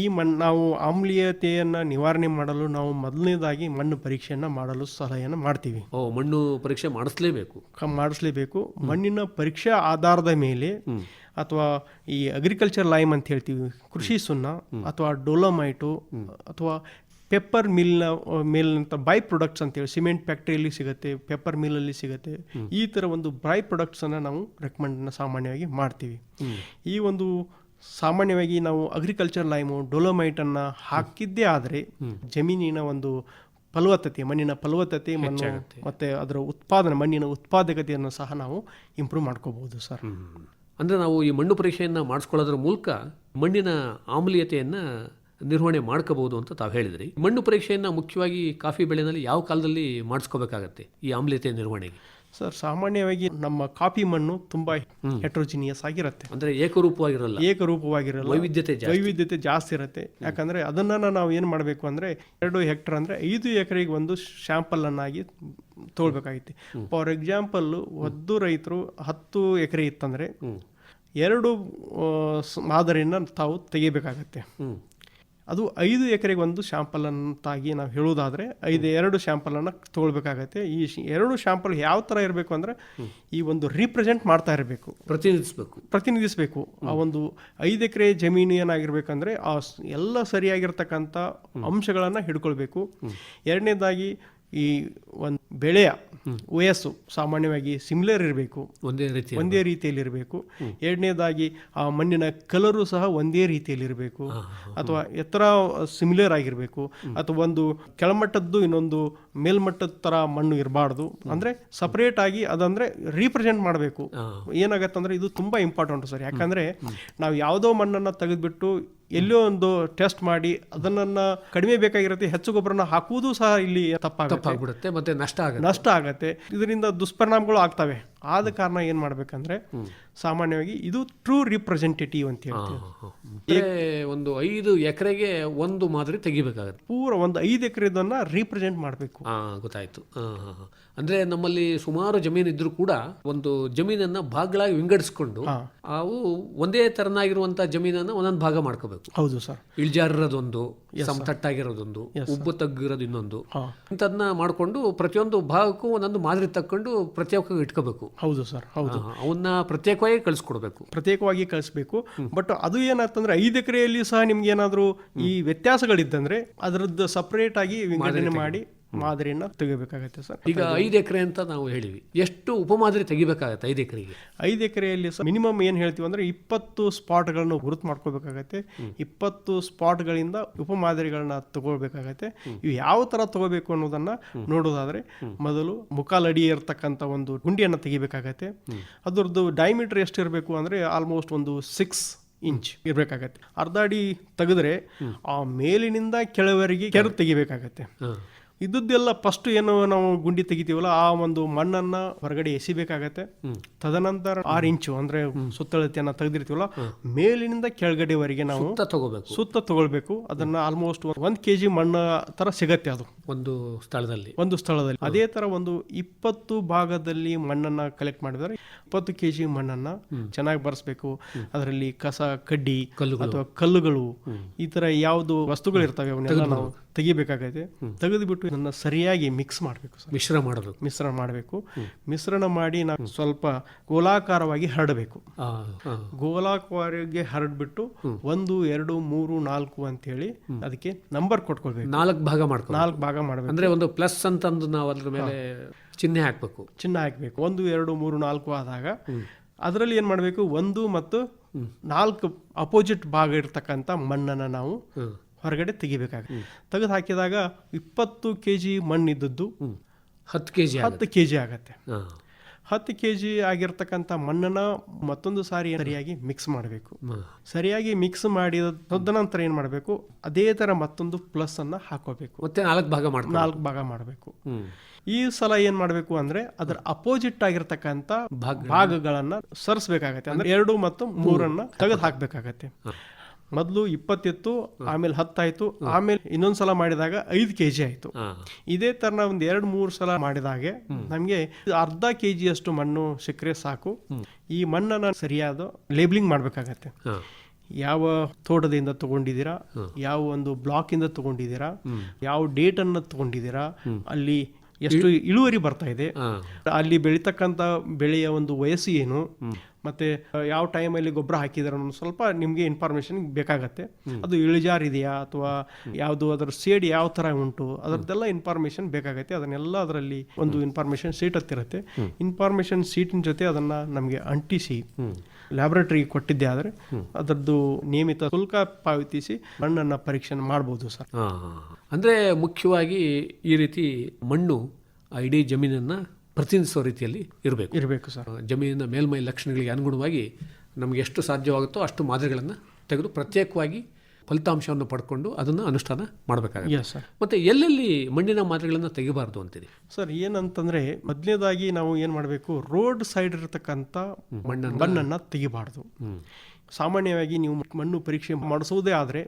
ಈ ಮಣ್ಣು ನಾವು ಆಮ್ಲೀಯತೆಯನ್ನು ನಿವಾರಣೆ ಮಾಡಲು ನಾವು ಮೊದಲನೇದಾಗಿ ಮಣ್ಣು ಪರೀಕ್ಷೆಯನ್ನು ಮಾಡಲು ಸಲಹೆಯನ್ನು ಮಾಡ್ತೀವಿ. ಓ ಮಣ್ಣು ಪರೀಕ್ಷೆ ಮಾಡಿಸ್ಲೇಬೇಕು. ಮಾಡಿಸ್ಲೇಬೇಕು. ಮಣ್ಣಿನ ಪರೀಕ್ಷೆ ಆಧಾರದ ಮೇಲೆ ಅಥವಾ ಈ ಅಗ್ರಿಕಲ್ಚರ್ ಲೈಮ್ ಅಂತ ಹೇಳ್ತೀವಿ ಕೃಷಿ ಸುಣ್ಣ ಅಥವಾ ಡೋಲಮೈಟು ಅಥವಾ ಪೆಪ್ಪರ್ ಮಿಲ್ನ ಮೇಲಿನಂಥ ಬೈ ಪ್ರೊಡಕ್ಟ್ಸ್ ಅಂತೇಳಿ ಸಿಮೆಂಟ್ ಫ್ಯಾಕ್ಟ್ರಿಯಲ್ಲಿ ಸಿಗುತ್ತೆ ಪೆಪ್ಪರ್ ಮಿಲ್ಲಲ್ಲಿ ಸಿಗುತ್ತೆ ಈ ಥರ ಒಂದು ಬೈ ಪ್ರೊಡಕ್ಟ್ಸನ್ನು ನಾವು ರೆಕಮೆಂಡನ್ನು ಸಾಮಾನ್ಯವಾಗಿ ಮಾಡ್ತೀವಿ. ಈ ಒಂದು ಸಾಮಾನ್ಯವಾಗಿ ನಾವು ಅಗ್ರಿಕಲ್ಚರ್ ಲೈಮು ಡೊಲೊಮೈಟನ್ನು ಹಾಕಿದ್ದೇ ಆದರೆ ಜಮೀನಿನ ಒಂದು ಫಲವತ್ತತೆ ಮಣ್ಣಿನ ಫಲವತ್ತತೆ ಮಣ್ಣು ಮತ್ತು ಅದರ ಉತ್ಪಾದನೆ ಮಣ್ಣಿನ ಉತ್ಪಾದಕತೆಯನ್ನು ಸಹ ನಾವು ಇಂಪ್ರೂವ್ ಮಾಡ್ಕೋಬಹುದು ಸರ್. ಅಂದರೆ ನಾವು ಈ ಮಣ್ಣು ಪರೀಕ್ಷೆಯನ್ನು ಮಾಡಿಸ್ಕೊಳ್ಳೋದ್ರ ಮೂಲಕ ಮಣ್ಣಿನ ಆಮ್ಲೀಯತೆಯನ್ನು ನಿರ್ವಹಣೆ ಮಾಡ್ಕೋಬಹುದು ಅಂತ ತಾವು ಹೇಳಿದ್ರಿ. ಮಣ್ಣು ಪರೀಕ್ಷೆಯನ್ನು ಮುಖ್ಯವಾಗಿ ಕಾಫಿ ಬೆಳೆನಲ್ಲಿ ಯಾವ ಕಾಲದಲ್ಲಿ ಮಾಡಿಸ್ಕೋಬೇಕಾಗತ್ತೆ ಈ ಆಮ್ಲೀಯತೆ ನಿರ್ವಹಣೆಗೆ? ಸರ್ ಸಾಮಾನ್ಯವಾಗಿ ನಮ್ಮ ಕಾಫಿ ಮಣ್ಣು ತುಂಬಾ ಹೆಟ್ರೋಜಿನಿಯಸ್ ಆಗಿರುತ್ತೆ. ಅಂದ್ರೆ ಏಕರೂಪವಾಗಿರಲ್ಲ. ಏಕರೂಪವಾಗಿರಲ್ಲ. ವೈವಿಧ್ಯತೆ ಜಾಸ್ತಿ. ವೈವಿಧ್ಯತೆ ಜಾಸ್ತಿ ಇರುತ್ತೆ. ಯಾಕಂದ್ರೆ ಅದನ್ನ ನಾವು ಏನು ಮಾಡಬೇಕು ಅಂದ್ರೆ ಎರಡು ಹೆಕ್ಟರ್ ಅಂದ್ರೆ ಐದು ಎಕರೆಗೆ ಒಂದು ಶಾಂಪಲ್ ಅನ್ನಾಗಿ ತೊಗೊಳ್ಬೇಕಾಗಿತ್ತು ಫಾರ್ ಎಕ್ಸಾಂಪಲ್ ಒಂದು ರೈತರು ಹತ್ತು ಎಕರೆ ಇತ್ತಂದ್ರೆ ಎರಡು ಮಾದರಿನ ತಾವು ತೆಗಿಬೇಕಾಗತ್ತೆ. ಅದು ಐದು ಎಕರೆಗೆ ಒಂದು ಶಾಂಪಲ್ ಅಂತಾಗಿ ನಾವು ಹೇಳೋದಾದ್ರೆ ಐದು ಎರಡು ಶ್ಯಾಂಪಲನ್ನು ತೊಗೊಳ್ಬೇಕಾಗತ್ತೆ ತಗೊಳ್ಬೇಕಾಗತ್ತೆ. ಈ ಎರಡು ಶ್ಯಾಂಪಲ್ ಯಾವ ಥರ ಇರಬೇಕು ಅಂದ್ರೆ ಈ ಒಂದು ರೀಪ್ರೆಸೆಂಟ್ ಮಾಡ್ತಾ ಇರಬೇಕು. ಪ್ರತಿನಿಧಿಸಬೇಕು. ಪ್ರತಿನಿಧಿಸಬೇಕು. ಆ ಒಂದು ಐದು ಎಕರೆ ಜಮೀನು ಏನಾಗಿರ್ಬೇಕಂದ್ರೆ ಆ ಎಲ್ಲ ಸರಿಯಾಗಿರ್ತಕ್ಕಂಥ ಅಂಶಗಳನ್ನು ಹಿಡ್ಕೊಳ್ಬೇಕು. ಎರಡನೇದಾಗಿ ಈ ಒಂದು ಬೆಳೆಯ ವಯಸ್ಸು ಸಾಮಾನ್ಯವಾಗಿ ಸಿಮಿಲರ್ ಇರಬೇಕು. ಒಂದೇ ರೀತಿ ಒಂದೇ ರೀತಿಯಲ್ಲಿ ಇರಬೇಕು ಎರಡನೇದಾಗಿ ಆ ಮಣ್ಣಿನ ಕಲರು ಸಹ ಒಂದೇ ರೀತಿಯಲ್ಲಿ ಇರಬೇಕು ಅಥವಾ ಎತ್ತರ ಸಿಮಿಲರ್ ಆಗಿರಬೇಕು. ಅಥವಾ ಒಂದು ಕೆಳಮಟ್ಟದ್ದು ಇನ್ನೊಂದು ಮೇಲ್ಮಟ್ಟದ ತರ ಮಣ್ಣು ಇರಬಾರ್ದು. ಅಂದ್ರೆ ಸಪರೇಟ್ ಆಗಿ ಅದಂದ್ರೆ ರೀಪ್ರೆಸೆಂಟ್ ಮಾಡಬೇಕು. ಏನಾಗತ್ತಂದ್ರೆ ಇದು ತುಂಬಾ ಇಂಪಾರ್ಟೆಂಟ್ ಸರ್. ಯಾಕಂದ್ರೆ ನಾವು ಯಾವುದೋ ಮಣ್ಣನ್ನು ತೆಗೆದ್ಬಿಟ್ಟು ಎಲ್ಲೋ ಒಂದು ಟೆಸ್ಟ್ ಮಾಡಿ ಅದನ್ನ ಕಡಿಮೆ ಬೇಕಾಗಿರುತ್ತೆ ಹೆಚ್ಚು ಗೊಬ್ಬರನ ಹಾಕುವುದು ಸಹ ಇಲ್ಲಿ ತಪ್ಪಾಗುತ್ತೆ. ತಪ್ಪಾಗ್ಬಿಡುತ್ತೆ ಮತ್ತೆ ನಷ್ಟ ಆಗುತ್ತೆ. ನಷ್ಟ ಆಗುತ್ತೆ. ಇದರಿಂದ ದುಷ್ಪರಿಣಾಮಗಳು ಆಗ್ತವೆ. ಆದ ಕಾರಣ ಏನು ಮಾಡ್ಬೇಕಂದ್ರೆ ಸಾಮಾನ್ಯವಾಗಿ ಇದು ಟ್ರೂ ರಿಪ್ರೆಸೆಂಟೇಟಿವ್ ಅಂತ ಹೇಳ್ತೀವಿ. ಒಂದು ಐದು ಎಕರೆಗೆ ಒಂದು ಮಾದರಿ ತೆಗಿಬೇಕಾಗುತ್ತೆ. ಪೂರ ಒಂದು ಐದು ಎಕರೆದನ್ನ ರೀಪ್ರೆಸೆಂಟ್ ಮಾಡಬೇಕು. ಗೊತ್ತಾಯ್ತು. ಅಂದ್ರೆ ನಮ್ಮಲ್ಲಿ ಸುಮಾರು ಜಮೀನು ಇದ್ರೂ ಕೂಡ ಒಂದು ಜಮೀನನ್ನ ಭಾಗಗಳಾಗಿ ವಿಂಗಡಿಸ್ಕೊಂಡು ಅವು ಒಂದೇ ತರನಾಗಿರುವಂತ ಜಮೀನನ್ನ ಒಂದೊಂದು ಭಾಗ ಮಾಡ್ಕೋಬೇಕು. ಹೌದು ಸರ್. ಇಳಿಜಾರಿರೋದೊಂದು ಸಮತಟ್ಟಾಗಿರೋದೊಂದು ಉಬ್ಬು ತಗ್ಗಿರೋದು ಇನ್ನೊಂದು. ಇಂಥದನ್ನ ಮಾಡ್ಕೊಂಡು ಪ್ರತಿಯೊಂದು ಭಾಗಕ್ಕೂ ಒಂದೊಂದು ಮಾದರಿ ತಕ್ಕೊಂಡು ಪ್ರತಿಯೊಬ್ಬ ಇಟ್ಕೋಬೇಕು. ಹೌದು ಸರ್ ಹೌದು. ಅವನ್ನ ಪ್ರತ್ಯೇಕವಾಗಿ ಕಳಿಸ್ಕೊಡ್ಬೇಕು. ಪ್ರತ್ಯೇಕವಾಗಿ ಕಳಿಸ್ಬೇಕು. ಬಟ್ ಅದು ಏನಾಗ್ತಂದ್ರೆ ಐದು ಎಕರೆಯಲ್ಲಿ ಸಹ ನಿಮ್ಗೆ ಏನಾದರೂ ಈ ವ್ಯತ್ಯಾಸಗಳಿದ್ದಂದ್ರೆ ಅದರದ್ದು ಸಪರೇಟ್ ಆಗಿ ವಿಂಗಡಣೆ ಮಾಡಿ ಮಾದರಿಯನ್ನ ತೆಗಿಬೇಕಾಗತ್ತೆ ಸರ್. ಈಗ ಐದು ಎಕರೆ ಅಂತ ನಾವು ಹೇಳಿವಿ ಎಷ್ಟು ಉಪಮಾದರಿ ತೆಗಿಬೇಕಾಗತ್ತೆ ಐದು ಎಕರೆಗೆ? ಐದು ಎಕರೆಯಲ್ಲಿ ಮಿನಿಮಮ್ ಏನು ಹೇಳ್ತೀವಿ ಅಂದ್ರೆ ಇಪ್ಪತ್ತು ಸ್ಪಾಟ್ಗಳನ್ನು ಗುರುತು ಮಾಡ್ಕೋಬೇಕಾಗತ್ತೆ. ಇಪ್ಪತ್ತು ಸ್ಪಾಟ್ಗಳಿಂದ ಉಪಮಾದರಿಗಳನ್ನ ತಗೊಳ್ಬೇಕಾಗತ್ತೆ ಇವು ಯಾವ ತರ ತಗೋಬೇಕು ಅನ್ನೋದನ್ನ ನೋಡೋದಾದ್ರೆ ಮೊದಲು ಮುಖಾಲಡಿ ಇರತಕ್ಕಂಥ ಒಂದು ಗುಂಡಿಯನ್ನು ತೆಗಿಬೇಕಾಗತ್ತೆ. ಅದರದ್ದು ಡೈಮೀಟರ್ ಎಷ್ಟು ಇರಬೇಕು ಅಂದ್ರೆ ಆಲ್ಮೋಸ್ಟ್ ಒಂದು ಸಿಕ್ಸ್ ಇಂಚ್ ಇರಬೇಕಾಗತ್ತೆ. ಅರ್ಧ ಅಡಿ ತೆಗೆದ್ರೆ ಆ ಮೇಲಿನಿಂದ ಕೆಳವರೆಗೆ ಕೆರೆ ತೆಗಿಬೇಕಾಗತ್ತೆ. ಇದ್ದದ್ದೆಲ್ಲ ಫಸ್ಟ್ ಏನು ನಾವು ಗುಂಡಿ ತೆಗಿತೀವಲ್ಲ ಆ ಒಂದು ಮಣ್ಣನ್ನ ಹೊರಗಡೆ ಎಸಿಬೇಕಾಗತ್ತೆ. ತದನಂತರ ಆರು ಇಂಚು ಅಂದ್ರೆ ಸುತ್ತಳತೆಯನ್ನ ತೆಗೆದಿರ್ತೀವಲ್ಲ ಮೇಲಿನಿಂದ ಕೆಳಗಡೆವರೆಗೆ ನಾವು ತಗೋಬೇಕು. ಸುತ್ತ ತಗೊಳ್ಬೇಕು. ಅದನ್ನ ಆಲ್ಮೋಸ್ಟ್ ಒಂದ್ ಕೆಜಿ ಮಣ್ಣ ತರ ಸಿಗತ್ತೆ ಅದು. ಒಂದು ಸ್ಥಳದಲ್ಲಿ. ಒಂದು ಸ್ಥಳದಲ್ಲಿ. ಅದೇ ತರ ಒಂದು ಇಪ್ಪತ್ತು ಭಾಗದಲ್ಲಿ ಮಣ್ಣನ್ನ ಕಲೆಕ್ಟ್ ಮಾಡಿದರೆ ಇಪ್ಪತ್ತು ಕೆ ಜಿ ಮಣ್ಣನ್ನ ಚೆನ್ನಾಗಿ ಬರೆಸ್ಬೇಕು. ಅದರಲ್ಲಿ ಕಸ ಕಡ್ಡಿ ಅಥವಾ ಕಲ್ಲುಗಳು ಈ ತರ ಯಾವ್ದು ವಸ್ತುಗಳು ಇರ್ತವೆ ಅವನ್ನೆಲ್ಲ ನಾವು ತೆಗಿಬೇಕಾಗತ್ತೆ ತೆಗೆದುಬಿಟ್ಟು ಇದನ್ನ ಸರಿಯಾಗಿ ಮಿಕ್ಸ್ ಮಾಡಬೇಕು ಸರ್. ಮಿಶ್ರ ಮಾಡಬೇಕು. ಮಿಶ್ರಣ ಮಾಡಬೇಕು. ಮಿಶ್ರಣ ಮಾಡಿ ನಾವು ಸ್ವಲ್ಪ ಗೋಲಾಕಾರವಾಗಿ ಹರಡಬೇಕು. ಗೋಲಾಕಾರಿಗೆ. ಗೋಲಾಕಾರವಾಗಿ ಹರಡ್ಬಿಟ್ಟು ಒಂದು ಎರಡು ಮೂರು ನಾಲ್ಕು ಅಂತೇಳಿ ಅದಕ್ಕೆ ನಂಬರ್ ಕೊಟ್ಕೊಳ್ಬೇಕು. ನಾಲ್ಕು ಭಾಗ ಮಾಡ್ಕೊ ನಾಲ್ಕು ಭಾಗ ಮಾಡಬೇಕು. ಅಂದ್ರೆ ಒಂದು ಪ್ಲಸ್ ಅಂತಂದು ನಾವು ಅದ್ರ ಮೇಲೆ ಚಿಹ್ನೆ ಹಾಕ್ಬೇಕು. ಚಿನ್ನ ಹಾಕಬೇಕು. ಒಂದು ಎರಡು ಮೂರು ನಾಲ್ಕು ಆದಾಗ ಅದರಲ್ಲಿ ಏನು ಮಾಡಬೇಕು? ಒಂದು ಮತ್ತು ನಾಲ್ಕು ಅಪೋಸಿಟ್ ಭಾಗ ಇರ್ತಕ್ಕಂಥ ಮಣ್ಣನ್ನು ನಾವು ಹೊರಗಡೆ ತೆಗಿಬೇಕಾಗುತ್ತೆ ತೆಗೆದು ಹಾಕಿದಾಗ ಇಪ್ಪತ್ತು ಕೆ ಜಿ ಮಣ್ಣಿದ್ದದ್ದು ಹತ್ತು ಕೆ ಜಿ ಹತ್ತು ಕೆ ಜಿ ಆಗತ್ತೆ. ಹತ್ತು ಕೆ ಜಿ ಆಗಿರ್ತಕ್ಕಂಥ ಮಣ್ಣನ್ನು ಮತ್ತೊಂದು ಸಾರಿ ಸರಿಯಾಗಿ ಮಿಕ್ಸ್ ಮಾಡಬೇಕು. ಸರಿಯಾಗಿ ಮಿಕ್ಸ್ ಮಾಡಿದ ನಂತರ ಏನು ಮಾಡಬೇಕು? ಅದೇ ಥರ ಮತ್ತೊಂದು ಪ್ಲಸ್ ಅನ್ನ ಹಾಕೋಬೇಕು. ಮತ್ತೆ ನಾಲ್ಕು ಭಾಗ ಮಾಡಿ ನಾಲ್ಕು ಭಾಗ ಮಾಡಬೇಕು. ಈ ಸಲ ಏನು ಮಾಡಬೇಕು ಅಂದ್ರೆ ಅದರ ಅಪೋಸಿಟ್ ಆಗಿರ್ತಕ್ಕಂಥ ಭಾಗಗಳನ್ನ- ಭಾಗಗಳನ್ನ ಸರಿಸಬೇಕಾಗತ್ತೆ. ಅಂದ್ರೆ ಎರಡು ಮತ್ತು ಮೂರನ್ನು ತೆಗೆದು ಹಾಕ್ಬೇಕಾಗತ್ತೆ ಮೊದಲು ಇಪ್ಪತ್ತಿತ್ತು ಆಮೇಲೆ ಹತ್ತಾಯ್ತು ಆಮೇಲೆ ಇನ್ನೊಂದ್ಸಲ ಮಾಡಿದಾಗ ಐದು ಕೆ ಜಿ ಆಯ್ತು. ಹಾ. ಇದೇ ತರ ಒಂದ್ ಎರಡು ಮೂರು ಸಲ ಮಾಡಿದಾಗೆ ನಮಗೆ ಅರ್ಧ ಕೆ ಜಿಯಷ್ಟು ಮಣ್ಣು ಸಿಕ್ಕರೆ ಸಾಕು. ಈ ಮಣ್ಣನ್ನ ಸರಿಯಾದ ಲೇಬ್ಲಿಂಗ್ ಮಾಡ್ಬೇಕಾಗತ್ತೆ. ಯಾವ ತೋಟದಿಂದ ತಗೊಂಡಿದ್ದೀರಾ ಯಾವ ಒಂದು ಬ್ಲಾಕ್ ಇಂದ ತಗೊಂಡಿದ್ದೀರಾ ಯಾವ ಡೇಟ್ ಅನ್ನ ತಗೊಂಡಿದ್ದೀರಾ ಅಲ್ಲಿ ಎಷ್ಟು ಇಳುವರಿ ಬರ್ತಾ ಇದೆ ಅಲ್ಲಿ ಬೆಳೀತಕ್ಕಂಥ ಬೆಳೆಯ ಒಂದು ವಯಸ್ಸು ಏನು ಮತ್ತೆ ಯಾವ ಟೈಮಲ್ಲಿ ಗೊಬ್ಬರ ಹಾಕಿದಾರೆ ಅನ್ನೋ ಸ್ವಲ್ಪ ನಿಮಗೆ ಇನ್ಫಾರ್ಮೇಷನ್ ಬೇಕಾಗತ್ತೆ. ಅದು ಇಳಿಜಾರಿದೆಯಾ ಅಥವಾ ಯಾವುದು ಅದರ ಸೇಡ್ ಯಾವ ತರ ಉಂಟು ಅದರದ್ದೆಲ್ಲ ಇನ್ಫಾರ್ಮೇಷನ್ ಬೇಕಾಗತ್ತೆ. ಅದನ್ನೆಲ್ಲ ಅದರಲ್ಲಿ ಒಂದು ಇನ್ಫಾರ್ಮೇಷನ್ ಸೀಟ್ ಹತ್ತಿರತ್ತೆ ಇನ್ಫಾರ್ಮೇಷನ್ ಸೀಟಿನ ಜೊತೆ ಅದನ್ನ ನಮಗೆ ಅಂಟಿಸಿ ಲ್ಯಾಬೊರೇಟರಿಗೆ ಕೊಟ್ಟಿದ್ದೆ ಆದರೆ ಅದರದ್ದು ನಿಯಮಿತ ಶುಲ್ಕ ಪಾವತಿಸಿ ಮಣ್ಣನ್ನು ಪರೀಕ್ಷೆ ಮಾಡ್ಬೋದು ಸರ್. ಅಂದ್ರೆ ಮುಖ್ಯವಾಗಿ ಈ ರೀತಿ ಮಣ್ಣು ಇಡೀ ಜಮೀನನ್ನ ಪ್ರತಿನಿಧಿಸೋ ರೀತಿಯಲ್ಲಿ ಇರಬೇಕು. ಇರಬೇಕು ಸರ್. ಜಮೀನಿನ ಮೇಲ್ಮೈ ಲಕ್ಷಣಗಳಿಗೆ ಅನುಗುಣವಾಗಿ ನಮಗೆ ಎಷ್ಟು ಸಾಧ್ಯವಾಗುತ್ತೋ ಅಷ್ಟು ಮಾದರಿಗಳನ್ನು ತೆಗೆದು ಪ್ರತ್ಯೇಕವಾಗಿ ಫಲಿತಾಂಶವನ್ನು ಪಡ್ಕೊಂಡು ಅದನ್ನು ಅನುಷ್ಠಾನ ಮಾಡಬೇಕಾಗುತ್ತೆ. ಸರ್ ಮತ್ತೆ ಎಲ್ಲೆಲ್ಲಿ ಮಣ್ಣಿನ ಮಾದರಿಗಳನ್ನು ತೆಗಿಬಾರ್ದು ಅಂತೀರಿ? ಸರ್ ಏನಂತಂದರೆ ಮೊದಲನೇದಾಗಿ ನಾವು ಏನು ಮಾಡಬೇಕು ರೋಡ್ ಸೈಡ್ ಇರತಕ್ಕಂಥ ಮಣ್ಣನ್ನು ಮಣ್ಣನ್ನು ತೆಗಿಬಾರ್ದು. ಸಾಮಾನ್ಯವಾಗಿ ನೀವು ಮಣ್ಣು ಪರೀಕ್ಷೆ ಮಾಡಿಸುವುದೇ ಆದರೆ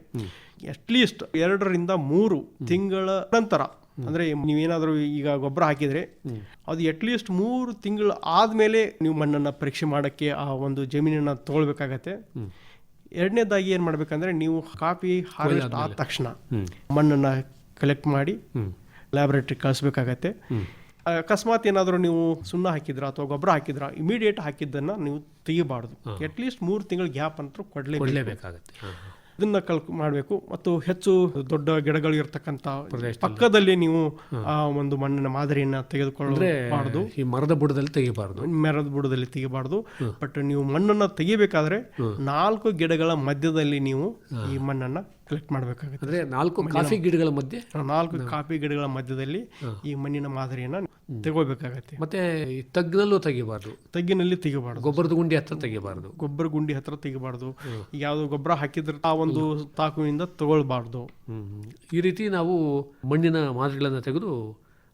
ಅಟ್ಲೀಸ್ಟ್ ಎರಡರಿಂದ ಮೂರು ತಿಂಗಳ ನಂತರ ಅಂದ್ರೆ ನೀವೇನಾದರೂ ಈಗ ಗೊಬ್ಬರ ಹಾಕಿದ್ರೆ ಅದು ಅಟ್ಲೀಸ್ಟ್ ಮೂರು ತಿಂಗಳು ಆದ್ಮೇಲೆ ನೀವು ಮಣ್ಣನ್ನ ಪರೀಕ್ಷೆ ಮಾಡಕ್ಕೆ ಆ ಒಂದು ಜಮೀನನ್ನ ತಗೊಳ್ಬೇಕಾಗತ್ತೆ. ಎರಡನೇದಾಗಿ ಏನ್ ಮಾಡ್ಬೇಕಂದ್ರೆ ನೀವು ಕಾಫಿ ಹಾರ್ವೆಸ್ಟ್ ಆದ ತಕ್ಷಣ ಮಣ್ಣನ್ನ ಕಲೆಕ್ಟ್ ಮಾಡಿ ಲ್ಯಾಬ್ರೇಟ್ರಿಗೆ ಕಳಿಸ್ಬೇಕಾಗತ್ತೆ. ಅಕಸ್ಮಾತ್ ಏನಾದರೂ ನೀವು ಸುಣ್ಣ ಹಾಕಿದ್ರ ಅಥವಾ ಗೊಬ್ಬರ ಹಾಕಿದ್ರ ಇಮಿಡಿಯೇಟ್ ಹಾಕಿದ್ದನ್ನ ನೀವು ತೆಗಿಬಾರ್ದು. ಅಟ್ಲೀಸ್ಟ್ ಮೂರು ತಿಂಗಳು ಗ್ಯಾಪ್ ಅಂತ ಕೊಡ್ಲೇಬೇಕು. ಕೊಡಲೇಬೇಕಾಗತ್ತೆ. ಇದನ್ನ ಕಲ್ ಮಾಡಬೇಕು. ಮತ್ತು ಹೆಚ್ಚು ದೊಡ್ಡ ಗಿಡಗಳು ಇರತಕ್ಕಂತ ಪಕ್ಕದಲ್ಲಿ ನೀವು ಆ ಒಂದು ಮಣ್ಣಿನ ಮಾದರಿಯನ್ನ ತೆಗೆದುಕೊಳ್ಳಬಾರದು ಈ ಮರದ ಬುಡದಲ್ಲಿ ತೆಗಿಬಾರ್ದು. ಮರದ ಬುಡದಲ್ಲಿ ತೆಗಿಬಾರ್ದು. ಬಟ್ ನೀವು ಮಣ್ಣನ್ನ ತೆಗಿಬೇಕಾದ್ರೆ ನಾಲ್ಕು ಗಿಡಗಳ ಮಧ್ಯದಲ್ಲಿ ನೀವು ಈ ಮಣ್ಣನ್ನ ಕಲೆಕ್ಟ್ ಮಾಡಬೇಕಾಗುತ್ತೆ. ಅಂದ್ರೆ ನಾಲ್ಕು ಕಾಫಿ ಗಿಡಗಳ ಮಧ್ಯೆ? ನಾಲ್ಕು ಕಾಫಿ ಗಿಡಗಳ ಮಧ್ಯದಲ್ಲಿ ಈ ಮಣ್ಣಿನ ಮಾದರಿಯನ್ನು ತಗೋಬೇಕಾಗತ್ತೆ. ಮತ್ತೆ ತಗ್ಗಿನಲ್ಲೂ ತೆಗಿಬಾರ್ದು. ತಗ್ಗಿನಲ್ಲಿ ತೆಗಿಬಾರ್ದು. ಗೊಬ್ಬರದ ಗುಂಡಿ ಹತ್ರ ತೆಗಿಬಾರ್ದು. ಗೊಬ್ಬರ ಗುಂಡಿ ಹತ್ರ ತೆಗಿಬಾರ್ದು. ಯಾವ್ದು ಗೊಬ್ಬರ ಹಾಕಿದ್ರೆ ಆ ಒಂದು ತಾಕುವಿಂದ ತಗೊಳ್ಬಾರ್ದು. ಈ ರೀತಿ ನಾವು ಮಣ್ಣಿನ ಮಾದರಿಗಳನ್ನು ತೆಗೆದು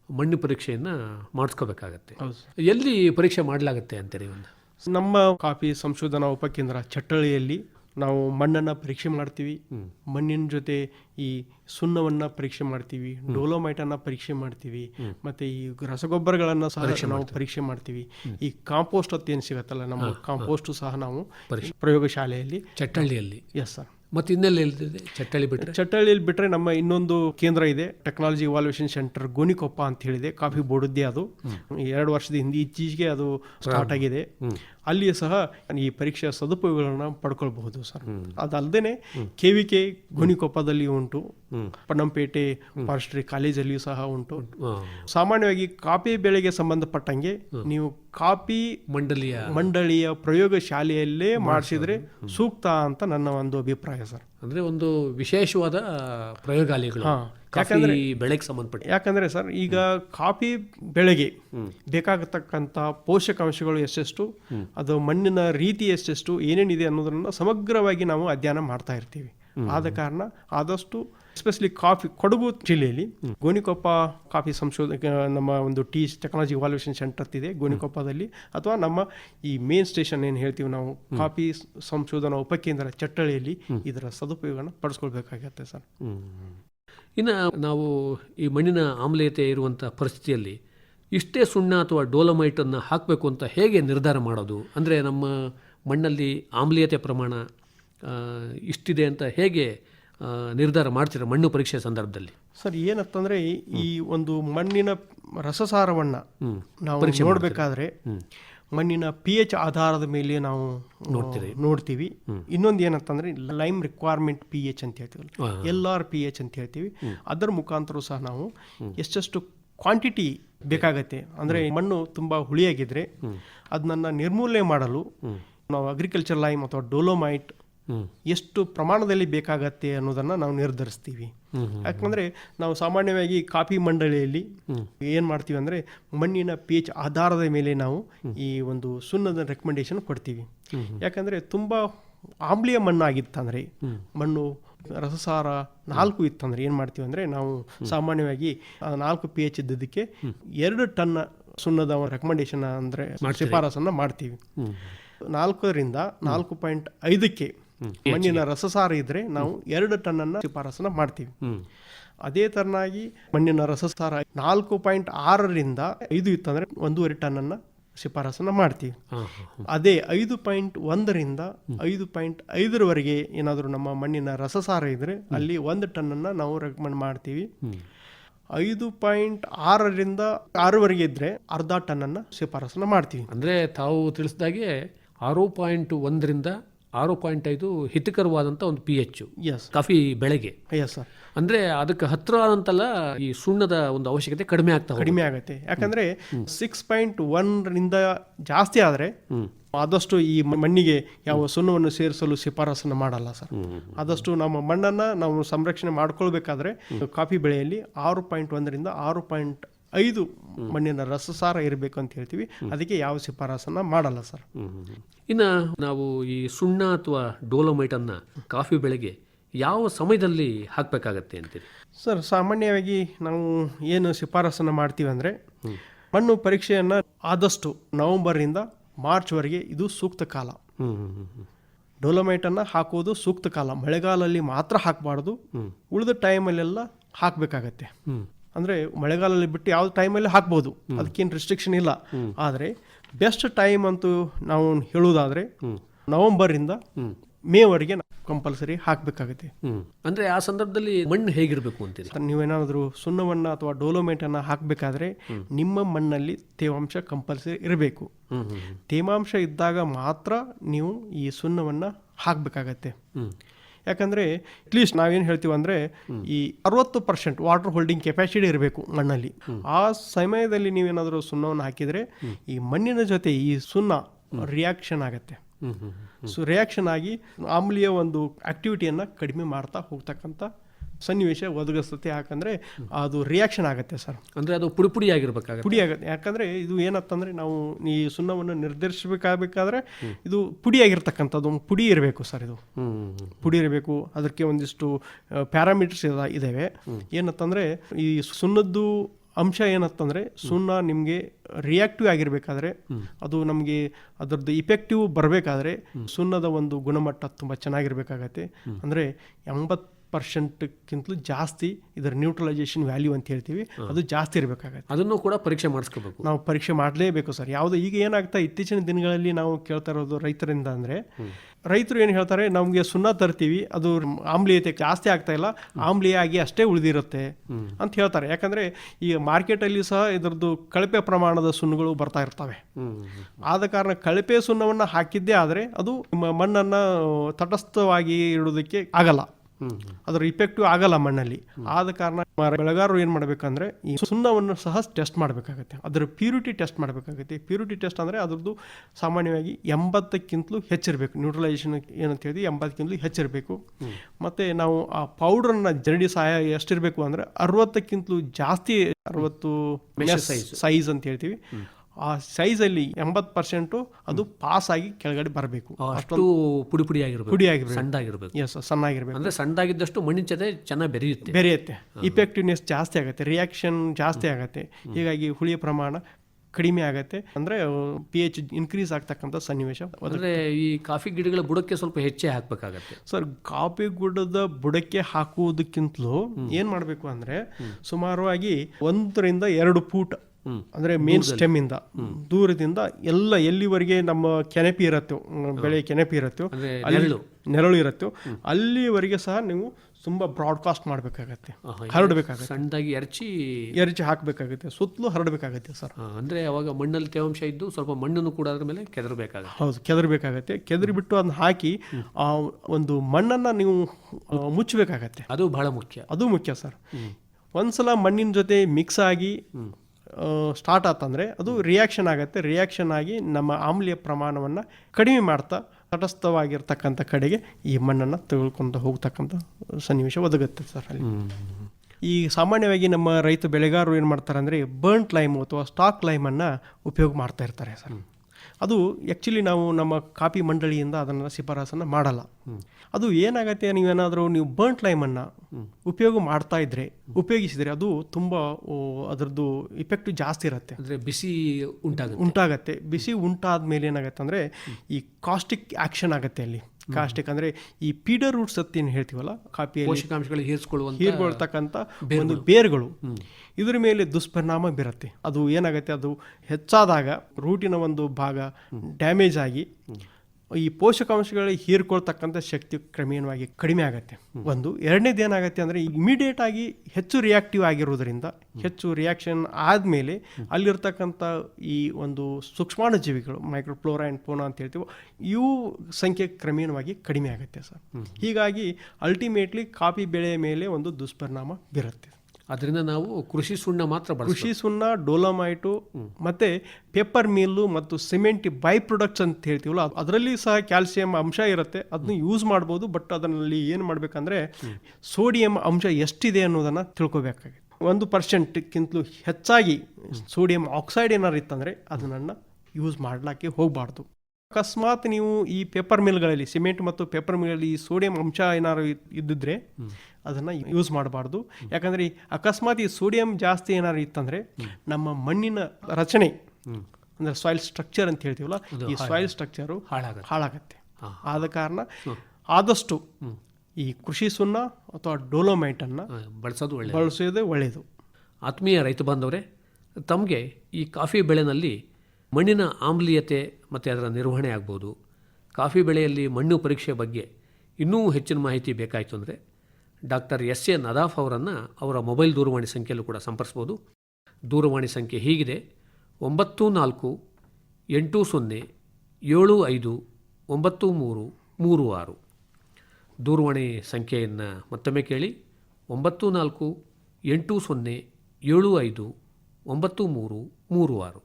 ಮಣ್ಣು ಪರೀಕ್ಷೆಯನ್ನ ಮಾಡಿಸ್ಕೋಬೇಕಾಗತ್ತೆ. ಎಲ್ಲಿ ಪರೀಕ್ಷೆ ಮಾಡಲಾಗುತ್ತೆ ಅಂತೇಳಿ ಒಂದು? ನಮ್ಮ ಕಾಫಿ ಸಂಶೋಧನಾ ಉಪಕೇಂದ್ರ ಚಟ್ಟಳಿಯಲ್ಲಿ ನಾವು ಮಣ್ಣನ್ನ ಪರೀಕ್ಷೆ ಮಾಡ್ತೀವಿ. ಮಣ್ಣಿನ ಜೊತೆ ಈ ಸುಣ್ಣವನ್ನ ಪರೀಕ್ಷೆ ಮಾಡ್ತೀವಿ. ಡೋಲೋಮೈಟ್ ಅನ್ನ ಪರೀಕ್ಷೆ ಮಾಡ್ತೀವಿ. ಮತ್ತೆ ಈ ರಸಗೊಬ್ಬರಗಳನ್ನ ಸಹ ನಾವು ಪರೀಕ್ಷೆ ಮಾಡ್ತೀವಿ. ಈ ಕಾಂಪೋಸ್ಟ್ ಅಂತ ಏನ್ ಸಿಗತ್ತಲ್ಲ ನಮ್ಮ ಕಾಂಪೋಸ್ಟ್ ಸಹ ನಾವು ಪ್ರಯೋಗಶಾಲೆಯಲ್ಲಿ ಚಟ್ಟಳ್ಳಿಯಲ್ಲಿ. ಎಸ್ ಸರ್ ಮತ್ತೆ ಇನ್ನೆಲ್ಲಿ ಎಲ್ಲಿದೆ ಚಟ್ಟಳ್ಳಿ ಬಿಟ್ಟರೆ ಚಟ್ಟಳ್ಳಿಯಲ್ಲಿ ಬಿಟ್ಟರೆ ನಮ್ಮ ಇನ್ನೊಂದು ಕೇಂದ್ರ ಇದೆ. ಟೆಕ್ನಾಲಜಿ ಇವಾಲ್ಯೂಷನ್ ಸೆಂಟರ್ ಗೋಣಿಕೊಪ್ಪ ಅಂತ ಹೇಳಿದೆ. ಕಾಫಿ ಬೋರ್ಡದ್ದೇ ಅದು. ಎರಡು ವರ್ಷದ ಹಿಂದೆ ಇತ್ತೀಚೆಗೆ ಅದು ಸ್ಟಾರ್ಟ್ ಆಗಿದೆ. ಅಲ್ಲಿ ಸಹ ಈ ಪರೀಕ್ಷೆಯ ಸದುಪಯೋಗಗಳನ್ನು ಪಡ್ಕೊಳ್ಬಹುದು ಸರ್. ಅದಲ್ಲದೆ ಕೆ ವಿ ಕೆ ಗೋಣಿಕೊಪ್ಪದಲ್ಲಿ ಉಂಟು. ಪಣ್ಣಂಪೇಟೆ ಫಾರೆಸ್ಟ್ರಿ ಕಾಲೇಜಲ್ಲಿಯೂ ಸಹ ಉಂಟು. ಸಾಮಾನ್ಯವಾಗಿ ಕಾಫಿ ಬೆಳೆಗೆ ಸಂಬಂಧಪಟ್ಟಂಗೆ ನೀವು ಕಾಫಿ ಮಂಡಳಿಯ ಮಂಡಳಿಯ ಪ್ರಯೋಗ ಶಾಲೆಯಲ್ಲೇ ಮಾಡಿಸಿದ್ರೆ ಸೂಕ್ತ ಅಂತ ನನ್ನ ಒಂದು ಅಭಿಪ್ರಾಯ ಸರ್. ಅಂದ್ರೆ ಒಂದು ವಿಶೇಷವಾದ ಪ್ರಯೋಗಾಲಯಗಳು. ಕಾಫಿ ಬೆಳೆಗೆ ಸಂಬಂಧಪಟ್ಟ. ಯಾಕಂದ್ರೆ ಸರ್ ಈಗ ಕಾಫಿ ಬೆಳೆಗೆ ಬೇಕಾಗತಕ್ಕಂಥ ಪೋಷಕಾಂಶಗಳು ಎಷ್ಟೆಷ್ಟು ಅದು ಮಣ್ಣಿನ ರೀತಿ ಎಷ್ಟೆಷ್ಟು ಏನೇನಿದೆ ಅನ್ನೋದನ್ನ ಸಮಗ್ರವಾಗಿ ನಾವು ಅಧ್ಯಯನ ಮಾಡ್ತಾ ಇರ್ತೀವಿ. ಆದ ಕಾರಣ ಆದಷ್ಟು ಎಸ್ಪೆಷಲಿ ಕಾಫಿ ಕೊಡಗು ಜಿಲ್ಲೆಯಲ್ಲಿ ಗೋಣಿಕೊಪ್ಪ ಕಾಫಿ ಸಂಶೋಧಕ ನಮ್ಮ ಒಂದು ಟೀ ಟೆಕ್ನಾಲಜಿ ಇವಾಲ್ಯೂಷನ್ ಸೆಂಟರ್ ಇದೆ ಗೋಣಿಕೊಪ್ಪದಲ್ಲಿ ಅಥವಾ ನಮ್ಮ ಈ ಮೇನ್ ಸ್ಟೇಷನ್ ಏನು ಹೇಳ್ತೀವಿ ನಾವು ಕಾಫಿ ಸಂಶೋಧನಾ ಉಪಕೇಂದ್ರ ಚಟ್ಟಳಿಯಲ್ಲಿ ಇದರ ಸದುಪಯೋಗನ ಪಡಿಸ್ಕೊಳ್ಬೇಕಾಗತ್ತೆ ಸರ್. ಇನ್ನು ನಾವು ಈ ಮಣ್ಣಿನ ಆಮ್ಲೀಯತೆ ಇರುವಂಥ ಪರಿಸ್ಥಿತಿಯಲ್ಲಿ ಇಷ್ಟೇ ಸುಣ್ಣ ಅಥವಾ ಡೋಲಮೈಟನ್ನು ಹಾಕಬೇಕು ಅಂತ ಹೇಗೆ ನಿರ್ಧಾರ ಮಾಡೋದು? ಅಂದರೆ ನಮ್ಮ ಮಣ್ಣಲ್ಲಿ ಆಮ್ಲೀಯತೆ ಪ್ರಮಾಣ ಇಷ್ಟಿದೆ ಅಂತ ಹೇಗೆ ನಿರ್ಧಾರ ಮಾಡ್ತೀರಾ ಮಣ್ಣು ಪರೀಕ್ಷೆ ಸಂದರ್ಭದಲ್ಲಿ? ಸರ್ ಏನಂತಂದರೆ ಈ- ಈ ಒಂದು ಮಣ್ಣಿನ ರಸಸಾರವನ್ನು ನಾವು ನೋಡ್ಬೇಕಾದ್ರೆ ಮಣ್ಣಿನ ಪಿ ಎಚ್ ಆಧಾರದ ಮೇಲೆ ನಾವು ನೋಡ್ತೀವಿ. ನೋಡ್ತೀವಿ ಇನ್ನೊಂದು ಏನಂತಂದ್ರೆ ಲೈಮ್ ರಿಕ್ವೈರ್ಮೆಂಟ್ ಪಿ ಎಚ್ ಅಂತ ಹೇಳ್ತೀವಿ ಎಲ್ ಆರ್ ಪಿ ಎಚ್ ಅಂತ ಹೇಳ್ತೀವಿ. ಅದರ ಮುಖಾಂತರ ಸಹ ನಾವು ಎಷ್ಟೆಷ್ಟು ಕ್ವಾಂಟಿಟಿ ಬೇಕಾಗತ್ತೆ. ಅಂದ್ರೆ ಮಣ್ಣು ತುಂಬಾ ಹುಳಿಯಾಗಿದ್ರೆ ಅದನ್ನ ನಿರ್ಮೂಲನೆ ಮಾಡಲು ನಾವು ಅಗ್ರಿಕಲ್ಚರ್ ಲೈಮ್ ಅಥವಾ ಡೋಲೋಮೈಟ್ ಎಷ್ಟು ಪ್ರಮಾಣದಲ್ಲಿ ಬೇಕಾಗತ್ತೆ ಅನ್ನೋದನ್ನ ನಾವು ನಿರ್ಧರಿಸ್ತೀವಿ. ಯಾಕಂದ್ರೆ ನಾವು ಸಾಮಾನ್ಯವಾಗಿ ಕಾಫಿ ಮಂಡಳಿಯಲ್ಲಿ ಏನು ಮಾಡ್ತೀವಿ ಅಂದ್ರೆ ಮಣ್ಣಿನ ಪೇಚ್ ಆಧಾರದ ಮೇಲೆ ನಾವು ಈ ಒಂದು ಸುಣ್ಣದ ರೆಕಮೆಂಡೇಶನ್ ಕೊಡ್ತೀವಿ. ಯಾಕಂದ್ರೆ ತುಂಬಾ ಆಮ್ಲೀಯ ಮಣ್ಣಾಗಿತ್ತಂದ್ರೆ ಮಣ್ಣು ರಸಸಾರ ನಾಲ್ಕು ಇತ್ತಂದ್ರೆ ಏನು ಮಾಡ್ತೀವಿ ಅಂದರೆ ನಾವು ಸಾಮಾನ್ಯವಾಗಿ ನಾಲ್ಕು ಪಿ ಎಚ್ ಇದ್ದದಕ್ಕೆ ಎರಡು ಟನ್ ಸುಣ್ಣದ ರೆಕಮೆಂಡೇಶನ್ ಅಂದರೆ ಶಿಫಾರಸನ್ನು ಮಾಡ್ತೀವಿ. ನಾಲ್ಕರಿಂದ ನಾಲ್ಕು ಪಾಯಿಂಟ್ ಐದಕ್ಕೆ ಮಣ್ಣಿನ ರಸಸಾರ ಇದ್ರೆ ನಾವು ಎರಡು ಟನ್ನನ್ನು ಶಿಫಾರಸನ್ನ ಮಾಡ್ತೀವಿ. ಅದೇ ತರನಾಗಿ ಮಣ್ಣಿನ ರಸಸಾರ ನಾಲ್ಕು ಪಾಯಿಂಟ್ ಆರರಿಂದ ಐದು ಇತ್ತಂದ್ರೆ ಒಂದೂವರೆ ಟನ್ನನ್ನು ಶಿಫಾರಸನ್ನ ಮಾಡ್ತೀವಿ. ಅದೇ ಐದು ಪಾಯಿಂಟ್ ಒಂದರಿಂದ ಐದು ಪಾಯಿಂಟ್ ಐದರವರೆಗೆ ಏನಾದರೂ ನಮ್ಮ ಮಣ್ಣಿನ ರಸಸಾರ ಇದ್ರೆ ಅಲ್ಲಿ ಒಂದು ಟನ್ನನ್ನು ನಾವು ರೆಕಮೆಂಡ್ ಮಾಡ್ತೀವಿ. ಐದು ಪಾಯಿಂಟ್ ಆರರಿಂದ ಆರವರೆಗೆ ಇದ್ರೆ ಅರ್ಧ ಟನ್ನನ್ನು ಶಿಫಾರಸನ್ನ ಮಾಡ್ತೀವಿ. ಅಂದರೆ ತಾವು ತಿಳಿಸಿದಾಗೆ ಆರು ಪಾಯಿಂಟ್ ಒಂದರಿಂದ ಆರು ಪಾಯಿಂಟ್ ಐದು ಹಿತಕರವಾದಂಥ ಒಂದು ಪಿ ಎಚ್. ಎಸ್ ಕಾಫಿ ಬೆಳೆಗೆ. ಎಸ್ ಸರ್ ಅಂದರೆ ಅದಕ್ಕೆ ಹತ್ತಿರ ಆದಂತಲ್ಲ ಈ ಸುಣ್ಣದ ಒಂದು ಅವಶ್ಯಕತೆ ಕಡಿಮೆ ಆಗ್ತಾ ಕಡಿಮೆ ಆಗುತ್ತೆ. ಯಾಕಂದ್ರೆ ಸಿಕ್ಸ್ ಪಾಯಿಂಟ್ ಒನ್ರಿಂದ ಜಾಸ್ತಿ ಆದರೆ ಆದಷ್ಟು ಈ ಮಣ್ಣಿಗೆ ಯಾವ ಸುಣ್ಣವನ್ನು ಸೇರಿಸಲು ಶಿಫಾರಸನ್ನು ಮಾಡಲ್ಲ ಸರ್ ಆದಷ್ಟು ನಮ್ಮ ಮಣ್ಣನ್ನು ನಾವು ಸಂರಕ್ಷಣೆ ಮಾಡ್ಕೊಳ್ಬೇಕಾದ್ರೆ ಕಾಫಿ ಬೆಳೆಯಲ್ಲಿ ಆರು ಪಾಯಿಂಟ್ ಒಂದರಿಂದ ಆರು ಪಾಯಿಂಟ್ ಐದು ಮಣ್ಣಿನ ರಸಸಾರ ಇರಬೇಕು ಅಂತ ಹೇಳ್ತೀವಿ. ಅದಕ್ಕೆ ಯಾವ ಶಿಫಾರಸನ್ನು ಮಾಡಲ್ಲ ಸರ್ ಇನ್ನು ನಾವು ಈ ಸುಣ್ಣ ಅಥವಾ ಡೋಲೋಮೈಟನ್ನು ಕಾಫಿ ಬೆಳೆಗೆ ಯಾವ ಸಮಯದಲ್ಲಿ ಹಾಕಬೇಕಾಗತ್ತೆ ಅಂತೀರಿ? ಸರ್ ಸಾಮಾನ್ಯವಾಗಿ ನಾವು ಏನು ಶಿಫಾರಸನ್ನು ಮಾಡ್ತೀವಿ ಅಂದರೆ ಮಣ್ಣು ಪರೀಕ್ಷೆಯನ್ನು ಆದಷ್ಟು ನವೆಂಬರಿಂದ ಮಾರ್ಚ್ವರೆಗೆ ಇದು ಸೂಕ್ತ ಕಾಲ. ಡೊಲೊಮೈಟನ್ನು ಹಾಕೋದು ಸೂಕ್ತ ಕಾಲ. ಮಳೆಗಾಲಲ್ಲಿ ಮಾತ್ರ ಹಾಕಬಾರ್ದು. ಉಳಿದ ಟೈಮಲ್ಲೆಲ್ಲ ಹಾಕಬೇಕಾಗತ್ತೆ. ಅಂದರೆ ಮಳೆಗಾಲದಲ್ಲಿ ಬಿಟ್ಟು ಯಾವ ಟೈಮಲ್ಲಿ ಹಾಕ್ಬೋದು. ಅದಕ್ಕೇನು ರಿಸ್ಟ್ರಿಕ್ಷನ್ ಇಲ್ಲ. ಆದರೆ ಬೆಸ್ಟ್ ಟೈಮ್ ಅಂತೂ ನಾವು ಹೇಳೋದಾದರೆ ನವೆಂಬರಿಂದ ಮೇವರೆಗೆ ಕಂಪಲ್ಸರಿ ಹಾಕಬೇಕಾಗುತ್ತೆ. ಅಂದ್ರೆ ಆ ಸಂದರ್ಭದಲ್ಲಿ ಮಣ್ಣು ಹೇಗಿರಬೇಕು ಅಂತೀರಿ? ನೀವೇನಾದರೂ ಸುಣ್ಣವನ್ನು ಅಥವಾ ಡೋಲೋಮೇಟನ್ನು ಹಾಕಬೇಕಾದ್ರೆ ನಿಮ್ಮ ಮಣ್ಣಲ್ಲಿ ತೇವಾಂಶ ಕಂಪಲ್ಸರಿ ಇರಬೇಕು. ತೇವಾಂಶ ಇದ್ದಾಗ ಮಾತ್ರ ನೀವು ಈ ಸುಣ್ಣವನ್ನು ಹಾಕಬೇಕಾಗತ್ತೆ. ಯಾಕಂದರೆ ಅಟ್ಲೀಸ್ಟ್ ನಾವೇನು ಹೇಳ್ತೀವಿ ಅಂದರೆ ಈ ಅರವತ್ತು ಪರ್ಸೆಂಟ್ ವಾಟರ್ ಹೋಲ್ಡಿಂಗ್ ಕೆಪಾಸಿಟಿ ಇರಬೇಕು ಮಣ್ಣಲ್ಲಿ. ಆ ಸಮಯದಲ್ಲಿ ನೀವೇನಾದರೂ ಸುಣ್ಣವನ್ನು ಹಾಕಿದರೆ ಈ ಮಣ್ಣಿನ ಜೊತೆ ಈ ಸುಣ್ಣ ರಿಯಾಕ್ಷನ್ ಆಗುತ್ತೆ. ಸೊ ರಿಯಾಕ್ಷನ್ ಆಗಿ ಆಮ್ಲೀಯ ಒಂದು ಆಕ್ಟಿವಿಟಿಯನ್ನು ಕಡಿಮೆ ಮಾಡ್ತಾ ಹೋಗ್ತಕ್ಕಂಥ ಸನ್ನಿವೇಶ ಒದಗಿಸ್ತತೆ ಯಾಕಂದರೆ ಅದು ರಿಯಾಕ್ಷನ್ ಆಗುತ್ತೆ ಸರ್. ಅಂದರೆ ಅದು ಪುಡಿ ಪುಡಿ ಆಗಿರ್ಬೇಕಾಗುತ್ತೆ. ಪುಡಿ ಆಗುತ್ತೆ. ಯಾಕಂದರೆ ಇದು ಏನತ್ತಂದರೆ ನಾವು ಈ ಸುಣ್ಣವನ್ನು ನಿರ್ಧರಿಸಬೇಕಾಗಬೇಕಾದ್ರೆ ಇದು ಪುಡಿ ಆಗಿರ್ತಕ್ಕಂಥದ್ದು ಒಂದು ಪುಡಿ ಇರಬೇಕು ಸರ್ ಇದು. ಪುಡಿ ಇರಬೇಕು ಅದಕ್ಕೆ ಒಂದಿಷ್ಟು ಪ್ಯಾರಾಮೀಟರ್ಸ್ ಇದಾವೆ. ಏನತ್ತಂದರೆ ಈ ಸುಣ್ಣದ್ದು ಅಂಶ ಏನತ್ತಂದರೆ ಸುಣ್ಣ ನಿಮಗೆ ರಿಯಾಕ್ಟಿವ್ ಆಗಿರಬೇಕಾದ್ರೆ ಅದು ನಮಗೆ ಅದರದ್ದು ಇಫೆಕ್ಟಿವ್ ಬರಬೇಕಾದ್ರೆ ಸುಣ್ಣದ ಒಂದು ಗುಣಮಟ್ಟ ತುಂಬ ಚೆನ್ನಾಗಿರ್ಬೇಕಾಗತ್ತೆ. ಅಂದರೆ ಎಂಬತ್ತು ಪರ್ಸೆಂಟ್ಗಿಂತಲೂ ಜಾಸ್ತಿ ಇದರ ನ್ಯೂಟ್ರಲೈಸೇಷನ್ ವ್ಯಾಲ್ಯೂ ಅಂತ ಹೇಳ್ತೀವಿ. ಅದು ಜಾಸ್ತಿ ಇರಬೇಕಾಗುತ್ತೆ. ಅದನ್ನು ಕೂಡ ಪರೀಕ್ಷೆ ಮಾಡಿಸ್ಕೋಬೇಕು. ನಾವು ಪರೀಕ್ಷೆ ಮಾಡಲೇಬೇಕು ಸರ್. ಯಾವುದು ಈಗ ಏನಾಗ್ತಾ ಇತ್ತೀಚಿನ ದಿನಗಳಲ್ಲಿ ನಾವು ಕೇಳ್ತಾ ಇರೋದು ರೈತರಿಂದ ಅಂದರೆ ರೈತರು ಏನು ಹೇಳ್ತಾರೆ ನಮಗೆ ಸುಣ್ಣ ತರ್ತೀವಿ ಅದು ಆಮ್ಲೀಯತೆ ಜಾಸ್ತಿ ಆಗ್ತಾ ಇಲ್ಲ ಆಮ್ಲೀಯ ಆಗಿ ಅಷ್ಟೇ ಉಳಿದಿರುತ್ತೆ ಅಂತ ಹೇಳ್ತಾರೆ. ಯಾಕಂದರೆ ಈ ಮಾರ್ಕೆಟಲ್ಲಿ ಸಹ ಇದರದ್ದು ಕಳಪೆ ಪ್ರಮಾಣದ ಸುಣ್ಣಗಳು ಬರ್ತಾ ಇರ್ತವೆ. ಆದ ಕಾರಣ ಕಳಪೆ ಸುಣ್ಣವನ್ನು ಹಾಕಿದ್ದೇ ಆದರೆ ಅದು ಮಣ್ಣನ್ನು ತಟಸ್ಥವಾಗಿ ಇಡೋದಕ್ಕೆ ಆಗಲ್ಲ. ಅದರ ಇಫೆಕ್ಟಿವ್ ಆಗಲ್ಲ ಮಣ್ಣಲ್ಲಿ. ಆದ ಕಾರಣ ಬೆಳೆಗಾರರು ಏನು ಮಾಡಬೇಕಂದ್ರೆ ಈ ಸುಣ್ಣವನ್ನು ಸಹ ಟೆಸ್ಟ್ ಮಾಡಬೇಕಾಗುತ್ತೆ. ಅದರ ಪ್ಯೂರಿಟಿ ಟೆಸ್ಟ್ ಮಾಡಬೇಕಾಗುತ್ತೆ. ಪ್ಯೂರಿಟಿ ಟೆಸ್ಟ್ ಅಂದರೆ ಅದ್ರದ್ದು ಸಾಮಾನ್ಯವಾಗಿ ಎಂಬತ್ತಕ್ಕಿಂತಲೂ ಹೆಚ್ಚಿರಬೇಕು. ನ್ಯೂಟ್ರಲೈಸೇಷನ್ ಏನಂತ ಹೇಳಿದ್ವಿ ಎಂಬತ್ತಕ್ಕಿಂತಲೂ ಹೆಚ್ಚಿರಬೇಕು. ಮತ್ತು ನಾವು ಆ ಪೌಡ್ರನ್ನ ಜರಡಿ ಸಹಾಯ ಎಷ್ಟಿರಬೇಕು ಅಂದರೆ ಅರವತ್ತಕ್ಕಿಂತಲೂ ಜಾಸ್ತಿ ಅರವತ್ತು ಸೈಜ್ ಅಂತ ಹೇಳ್ತೀವಿ. ಆ ಸೈಜಲ್ಲಿ ಎಂಬತ್ತು ಪರ್ಸೆಂಟು ಅದು ಪಾಸ್ ಆಗಿ ಕೆಳಗಡೆ ಬರಬೇಕು. ಅಷ್ಟು ಪುಡಿ ಪುಡಿ ಆಗಿರ್ಬೇಕು. ಪುಡಿ ಆಗಿರ್ಬೇಕು. ಸಣ್ಣದಾಗಿರ್ಬೇಕು ಎಸ್ ಸಣ್ಣಾಗಿರ್ಬೇಕು ಅಂದರೆ ಸಣ್ಣದಾಗಿದ್ದಷ್ಟು ಮಣ್ಣಿನ ಜೊತೆ ಚೆನ್ನಾಗಿ ಬೆರೆಯುತ್ತೆ. ಬೆರೆಯುತ್ತೆ. ಇಫೆಕ್ಟಿವ್ನೆಸ್ ಜಾಸ್ತಿ ಆಗುತ್ತೆ. ರಿಯಾಕ್ಷನ್ ಜಾಸ್ತಿ ಆಗುತ್ತೆ. ಹೀಗಾಗಿ ಹುಳಿಯ ಪ್ರಮಾಣ ಕಡಿಮೆ ಆಗುತ್ತೆ. ಅಂದರೆ ಪಿ ಎಚ್ ಇನ್ಕ್ರೀಸ್ ಆಗ್ತಕ್ಕಂಥ ಸನ್ನಿವೇಶ. ಅಂದರೆ ಈ ಕಾಫಿ ಗಿಡಗಳ ಬುಡಕ್ಕೆ ಸ್ವಲ್ಪ ಹೆಚ್ಚೇ ಹಾಕಬೇಕಾಗತ್ತೆ. ಸರ್ ಕಾಫಿ ಗುಡ್ಡದ ಬುಡಕ್ಕೆ ಹಾಕುವುದಕ್ಕಿಂತಲೂ ಏನು ಮಾಡಬೇಕು ಅಂದರೆ ಸುಮಾರವಾಗಿ ಒಂದರಿಂದ ಎರಡು ಫೂಟ್ ಅಂದರೆ ಮೇನ್ ಸ್ಟೆಮ್ ಇಂದ ದೂರದಿಂದ ಎಲ್ಲ ಎಲ್ಲಿವರೆಗೆ ನಮ್ಮ ಕೆನಪಿ ಇರತ್ತೋ ಬೆಳೆ ಕೆನಪಿ ಇರತ್ತೋ ಅಲ್ಲಿ ನೆರಳು. ನೆರಳು ಇರತ್ತೋ ಅಲ್ಲಿವರೆಗೆ ಸಹ ನೀವು ತುಂಬ ಬ್ರಾಡ್ಕಾಸ್ಟ್ ಮಾಡಬೇಕಾಗತ್ತೆ. ಹರಡಬೇಕಾಗತ್ತೆ. ಸಣ್ಣದಾಗಿ ಎರಚಿ ಎರಚಿ ಹಾಕಬೇಕಾಗುತ್ತೆ. ಸುತ್ತಲೂ ಹರಡಬೇಕಾಗತ್ತೆ ಸರ್. ಅಂದರೆ ಅವಾಗ ಮಣ್ಣಲ್ಲಿ ತೇವಾಂಶ ಇದ್ದು ಸ್ವಲ್ಪ ಮಣ್ಣನ್ನು ಕೂಡ ಅದ್ರ ಮೇಲೆ ಕೆದರಬೇಕಾಗುತ್ತೆ. ಹೌದು ಕೆದರಬೇಕಾಗತ್ತೆ. ಕೆದರಿಬಿಟ್ಟು ಅದನ್ನ ಹಾಕಿ ಆ ಒಂದು ಮಣ್ಣನ್ನು ನೀವು ಮುಚ್ಚಬೇಕಾಗತ್ತೆ. ಅದು ಬಹಳ ಮುಖ್ಯ. ಅದು ಮುಖ್ಯ ಸರ್. ಒಂದ್ಸಲ ಮಣ್ಣಿನ ಜೊತೆ ಮಿಕ್ಸ್ ಆಗಿ ಸ್ಟಾರ್ಟ್ ಆತಂದರೆ ಅದು ರಿಯಾಕ್ಷನ್ ಆಗುತ್ತೆ. ರಿಯಾಕ್ಷನ್ ಆಗಿ ನಮ್ಮ ಆಮ್ಲೀಯ ಪ್ರಮಾಣವನ್ನು ಕಡಿಮೆ ಮಾಡ್ತಾ ತಟಸ್ಥವಾಗಿರ್ತಕ್ಕಂಥ ಕಡೆಗೆ ಈ ಮಣ್ಣನ್ನು ತೆಗೆದುಕೊಂಡು ಹೋಗ್ತಕ್ಕಂಥ ಸನ್ನಿವೇಶ ಒದಗುತ್ತೆ ಸರ್ ಅಲ್ಲಿ. ಈ ಸಾಮಾನ್ಯವಾಗಿ ನಮ್ಮ ರೈತ ಬೆಳೆಗಾರರು ಏನು ಮಾಡ್ತಾರೆ ಅಂದರೆ ಬರ್ನ್ ಲೈಮ್ ಅಥವಾ ಸ್ಟಾಕ್ ಲೈಮನ್ನು ಉಪಯೋಗ ಮಾಡ್ತಾ ಇರ್ತಾರೆ ಸರ್ ಅದು ಆ್ಯಕ್ಚುಲಿ ನಾವು ನಮ್ಮ ಕಾಪಿ ಮಂಡಳಿಯಿಂದ ಅದನ್ನು ಶಿಫಾರಸನ್ನು ಮಾಡಲ್ಲ. ಅದು ಏನಾಗತ್ತೆ ನೀವೇನಾದರೂ ನೀವು ಬರ್ಂಟ್ ಲೈಮನ್ನು ಉಪಯೋಗ ಮಾಡ್ತಾ ಇದ್ರೆ ಉಪಯೋಗಿಸಿದರೆ ಅದು ತುಂಬ ಅದರದ್ದು ಇಫೆಕ್ಟ್ ಜಾಸ್ತಿ ಇರುತ್ತೆ. ಅಂದರೆ ಬಿಸಿ ಉಂಟಾಗ ಉಂಟಾಗತ್ತೆ. ಬಿಸಿ ಉಂಟಾದ ಮೇಲೆ ಏನಾಗುತ್ತೆ ಅಂದರೆ ಈ ಕಾಸ್ಟಿಕ್ ಆ್ಯಕ್ಷನ್ ಆಗುತ್ತೆ ಅಲ್ಲಿ. ಕಾಸ್ಟಿಕ್ ಅಂದರೆ ಈ ಪೀಡರ್ ರೂಟ್ಸ್ ಅಂತ ಏನು ಹೇಳ್ತೀವಲ್ಲ ಕಾಪಿಯಲ್ಲಿ ಪೋಷಕಾಂಶಗಳು ಹೀರಿಸ್ಕೊಳ್ಳುವಂಥ ಹೀರ್ಕೊಳ್ತಕ್ಕಂಥ ಒಂದು ಬೇರುಗಳು. ಇದ್ರ ಮೇಲೆ ದುಷ್ಪರಿಣಾಮ ಬೀರುತ್ತೆ. ಅದು ಏನಾಗುತ್ತೆ? ಅದು ಹೆಚ್ಚಾದಾಗ ರೂಟಿನ ಒಂದು ಭಾಗ ಡ್ಯಾಮೇಜ್ ಆಗಿ ಈ ಪೋಷಕಾಂಶಗಳಿಗೆ ಹೀರ್ಕೊಳ್ತಕ್ಕಂಥ ಶಕ್ತಿ ಕ್ರಮೇಣವಾಗಿ ಕಡಿಮೆ ಆಗುತ್ತೆ. ಒಂದು. ಎರಡನೇದು ಏನಾಗುತ್ತೆ ಅಂದರೆ ಇಮಿಡಿಯೇಟ್ ಆಗಿ ಹೆಚ್ಚು ರಿಯಾಕ್ಟಿವ್ ಆಗಿರೋದ್ರಿಂದ ಹೆಚ್ಚು ರಿಯಾಕ್ಷನ್ ಆದಮೇಲೆ ಅಲ್ಲಿರ್ತಕ್ಕಂಥ ಈ ಒಂದು ಸೂಕ್ಷ್ಮಾಣು ಜೀವಿಗಳು ಮೈಕ್ರೋಫ್ಲೋರಾ ಆ್ಯಂಡ್ ಪೋನಾ ಅಂತ ಹೇಳ್ತೀವಿ ಇವು ಸಂಖ್ಯೆ ಕ್ರಮೇಣವಾಗಿ ಕಡಿಮೆ ಆಗುತ್ತೆ ಸರ್. ಹೀಗಾಗಿ ಅಲ್ಟಿಮೇಟ್ಲಿ ಕಾಫಿ ಬೆಳೆಯ ಮೇಲೆ ಒಂದು ದುಷ್ಪರಿಣಾಮ ಬೀರುತ್ತೆ. ಅದರಿಂದ ನಾವು ಕೃಷಿ ಸುಣ್ಣ ಮಾತ್ರ ಕೃಷಿ ಸುಣ್ಣ ಡೋಲಮೈಟು ಮತ್ತು ಪೇಪರ್ ಮಿಲ್ಲು ಮತ್ತು ಸಿಮೆಂಟ್ ಬೈ ಪ್ರೊಡಕ್ಟ್ಸ್ ಅಂತ ಹೇಳ್ತೀವಲ್ಲ ಅದರಲ್ಲಿ ಸಹ ಕ್ಯಾಲ್ಸಿಯಂ ಅಂಶ ಇರುತ್ತೆ. ಅದನ್ನ ಯೂಸ್ ಮಾಡ್ಬೋದು ಬಟ್ ಅದರಲ್ಲಿ ಏನು ಮಾಡಬೇಕಂದ್ರೆ ಸೋಡಿಯಂ ಅಂಶ ಎಷ್ಟಿದೆ ಅನ್ನೋದನ್ನು ತಿಳ್ಕೊಬೇಕಾಗಿತ್ತು. ಒಂದು ಪರ್ಸೆಂಟ್ಗಿಂತಲೂ ಹೆಚ್ಚಾಗಿ ಸೋಡಿಯಂ ಆಕ್ಸೈಡ್ ಏನಾರು ಇತ್ತಂದರೆ ಅದನ್ನು ಯೂಸ್ ಮಾಡಲಿಕ್ಕೆ ಹೋಗಬಾರ್ದು. ಅಕಸ್ಮಾತ್ ನೀವು ಈ ಪೇಪರ್ ಮಿಲ್ಗಳಲ್ಲಿ ಸಿಮೆಂಟ್ ಮತ್ತು ಪೇಪರ್ ಮಿಲ್ಗಳಲ್ಲಿ ಈ ಸೋಡಿಯಂ ಅಂಶ ಏನಾದ್ರು ಇದ್- ಇದ್ದಿದ್ರೆ ಅದನ್ನು ಯೂಸ್ ಮಾಡಬಾರ್ದು. ಯಾಕಂದರೆ ಈ ಅಕಸ್ಮಾತ್ ಈ ಸೋಡಿಯಂ ಜಾಸ್ತಿ ಏನಾದ್ರು ಇತ್ತಂದರೆ ನಮ್ಮ ಮಣ್ಣಿನ ರಚನೆ ಅಂದರೆ ಸಾಯಿಲ್ ಸ್ಟ್ರಕ್ಚರ್ ಅಂತ ಹೇಳ್ತೀವಲ್ಲ ಈ ಸಾಯಿಲ್ ಸ್ಟ್ರಕ್ಚರು ಹಾಳಾಗುತ್ತೆ. ಹಾಳಾಗತ್ತೆ. ಆದ ಕಾರಣ ಆದಷ್ಟು ಈ ಕೃಷಿ ಸುಣ್ಣ ಅಥವಾ ಡೋಲೋಮೈಟನ್ನು ಬಳಸೋದು ಒಳ್ಳೆ ಬಳಸೋದೇ ಒಳ್ಳೆಯದು ಆತ್ಮೀಯ ರೈತ ಬಾಂಧವರೇ ತಮಗೆ ಈ ಕಾಫಿ ಬೆಳೆನಲ್ಲಿ ಮಣ್ಣಿನ ಆಮ್ಲೀಯತೆ ಮತ್ತು ಅದರ ನಿರ್ವಹಣೆ ಆಗ್ಬೋದು. ಕಾಫಿ ಬೆಳೆಯಲ್ಲಿ ಮಣ್ಣು ಪರೀಕ್ಷೆ ಬಗ್ಗೆ ಇನ್ನೂ ಹೆಚ್ಚಿನ ಮಾಹಿತಿ ಬೇಕಾಯಿತು ಅಂದರೆ ಡಾಕ್ಟರ್ ಎಸ್ ಎ ನದಾಫ್ ಅವರನ್ನು ಅವರ ಮೊಬೈಲ್ ದೂರವಾಣಿ ಸಂಖ್ಯೆಯಲ್ಲೂ ಕೂಡ ಸಂಪರ್ಸ್ಬೋದು. ದೂರವಾಣಿ ಸಂಖ್ಯೆ ಹೀಗಿದೆ. ಒಂಬತ್ತು ನಾಲ್ಕು ಎಂಟು ಸೊನ್ನೆ ಏಳು ಐದು ಒಂಬತ್ತು ಮೂರು ಮೂರು ಆರು. ದೂರವಾಣಿ ಸಂಖ್ಯೆಯನ್ನು ಮತ್ತೊಮ್ಮೆ ಕೇಳಿ. ಒಂಬತ್ತು ನಾಲ್ಕು ಎಂಟು ಸೊನ್ನೆ ಏಳು ಐದು ಒಂಬತ್ತು ಮೂರು ಮೂರು ಆರು.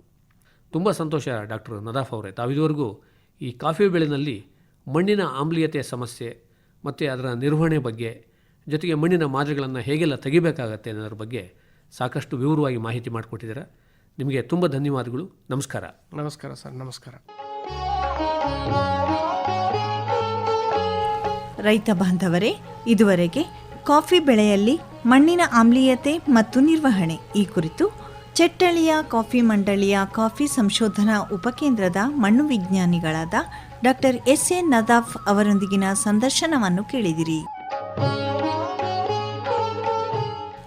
ತುಂಬ ಸಂತೋಷ ಡಾಕ್ಟರ್ ನದಾಫ್ ಅವರೇ. ತಾವಿದುವರೆಗೂ ಈ ಕಾಫಿ ಬೆಳೆನಲ್ಲಿ ಮಣ್ಣಿನ ಆಮ್ಲೀಯತೆಯ ಸಮಸ್ಯೆ ಮತ್ತು ಅದರ ನಿರ್ವಹಣೆ ಬಗ್ಗೆ ಜೊತೆಗೆ ಮಣ್ಣಿನ ಮಾದರಿಗಳನ್ನು ಹೇಗೆಲ್ಲ ತೆಗಿಬೇಕಾಗತ್ತೆ ಅನ್ನೋದ್ರ ಬಗ್ಗೆ ಸಾಕಷ್ಟು ವಿವರವಾಗಿ ಮಾಹಿತಿ ಮಾಡಿಕೊಟ್ಟಿದ್ದೀರಾ. ನಿಮಗೆ ತುಂಬ ಧನ್ಯವಾದಗಳು. ನಮಸ್ಕಾರ. ನಮಸ್ಕಾರ ಸರ್ ನಮಸ್ಕಾರ. ರೈತ ಬಾಂಧವರೇ ಇದುವರೆಗೆ ಕಾಫಿ ಬೆಳೆಯಲ್ಲಿ ಮಣ್ಣಿನ ಆಮ್ಲೀಯತೆ ಮತ್ತು ನಿರ್ವಹಣೆ ಈ ಕುರಿತು ಚೆಟ್ಟಳಿಯ ಕಾಫಿ ಮಂಡಳಿಯ ಕಾಫಿ ಸಂಶೋಧನಾ ಉಪಕೇಂದ್ರದ ಮಣ್ಣು ವಿಜ್ಞಾನಿಗಳಾದ ಡಾಕ್ಟರ್ ಎಸ್ ಎ ನದಾಫ್ ಅವರೊಂದಿಗಿನ ಸಂದರ್ಶನವನ್ನು ಕೇಳಿದಿರಿ.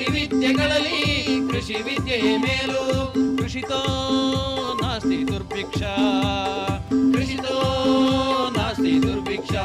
వృత్తి విద్య కలలి కృషి విద్యే మేలు. కృషితో నాస్తి దుర్భిక్ష. కృషితో నాస్తి దుర్భిక్ష.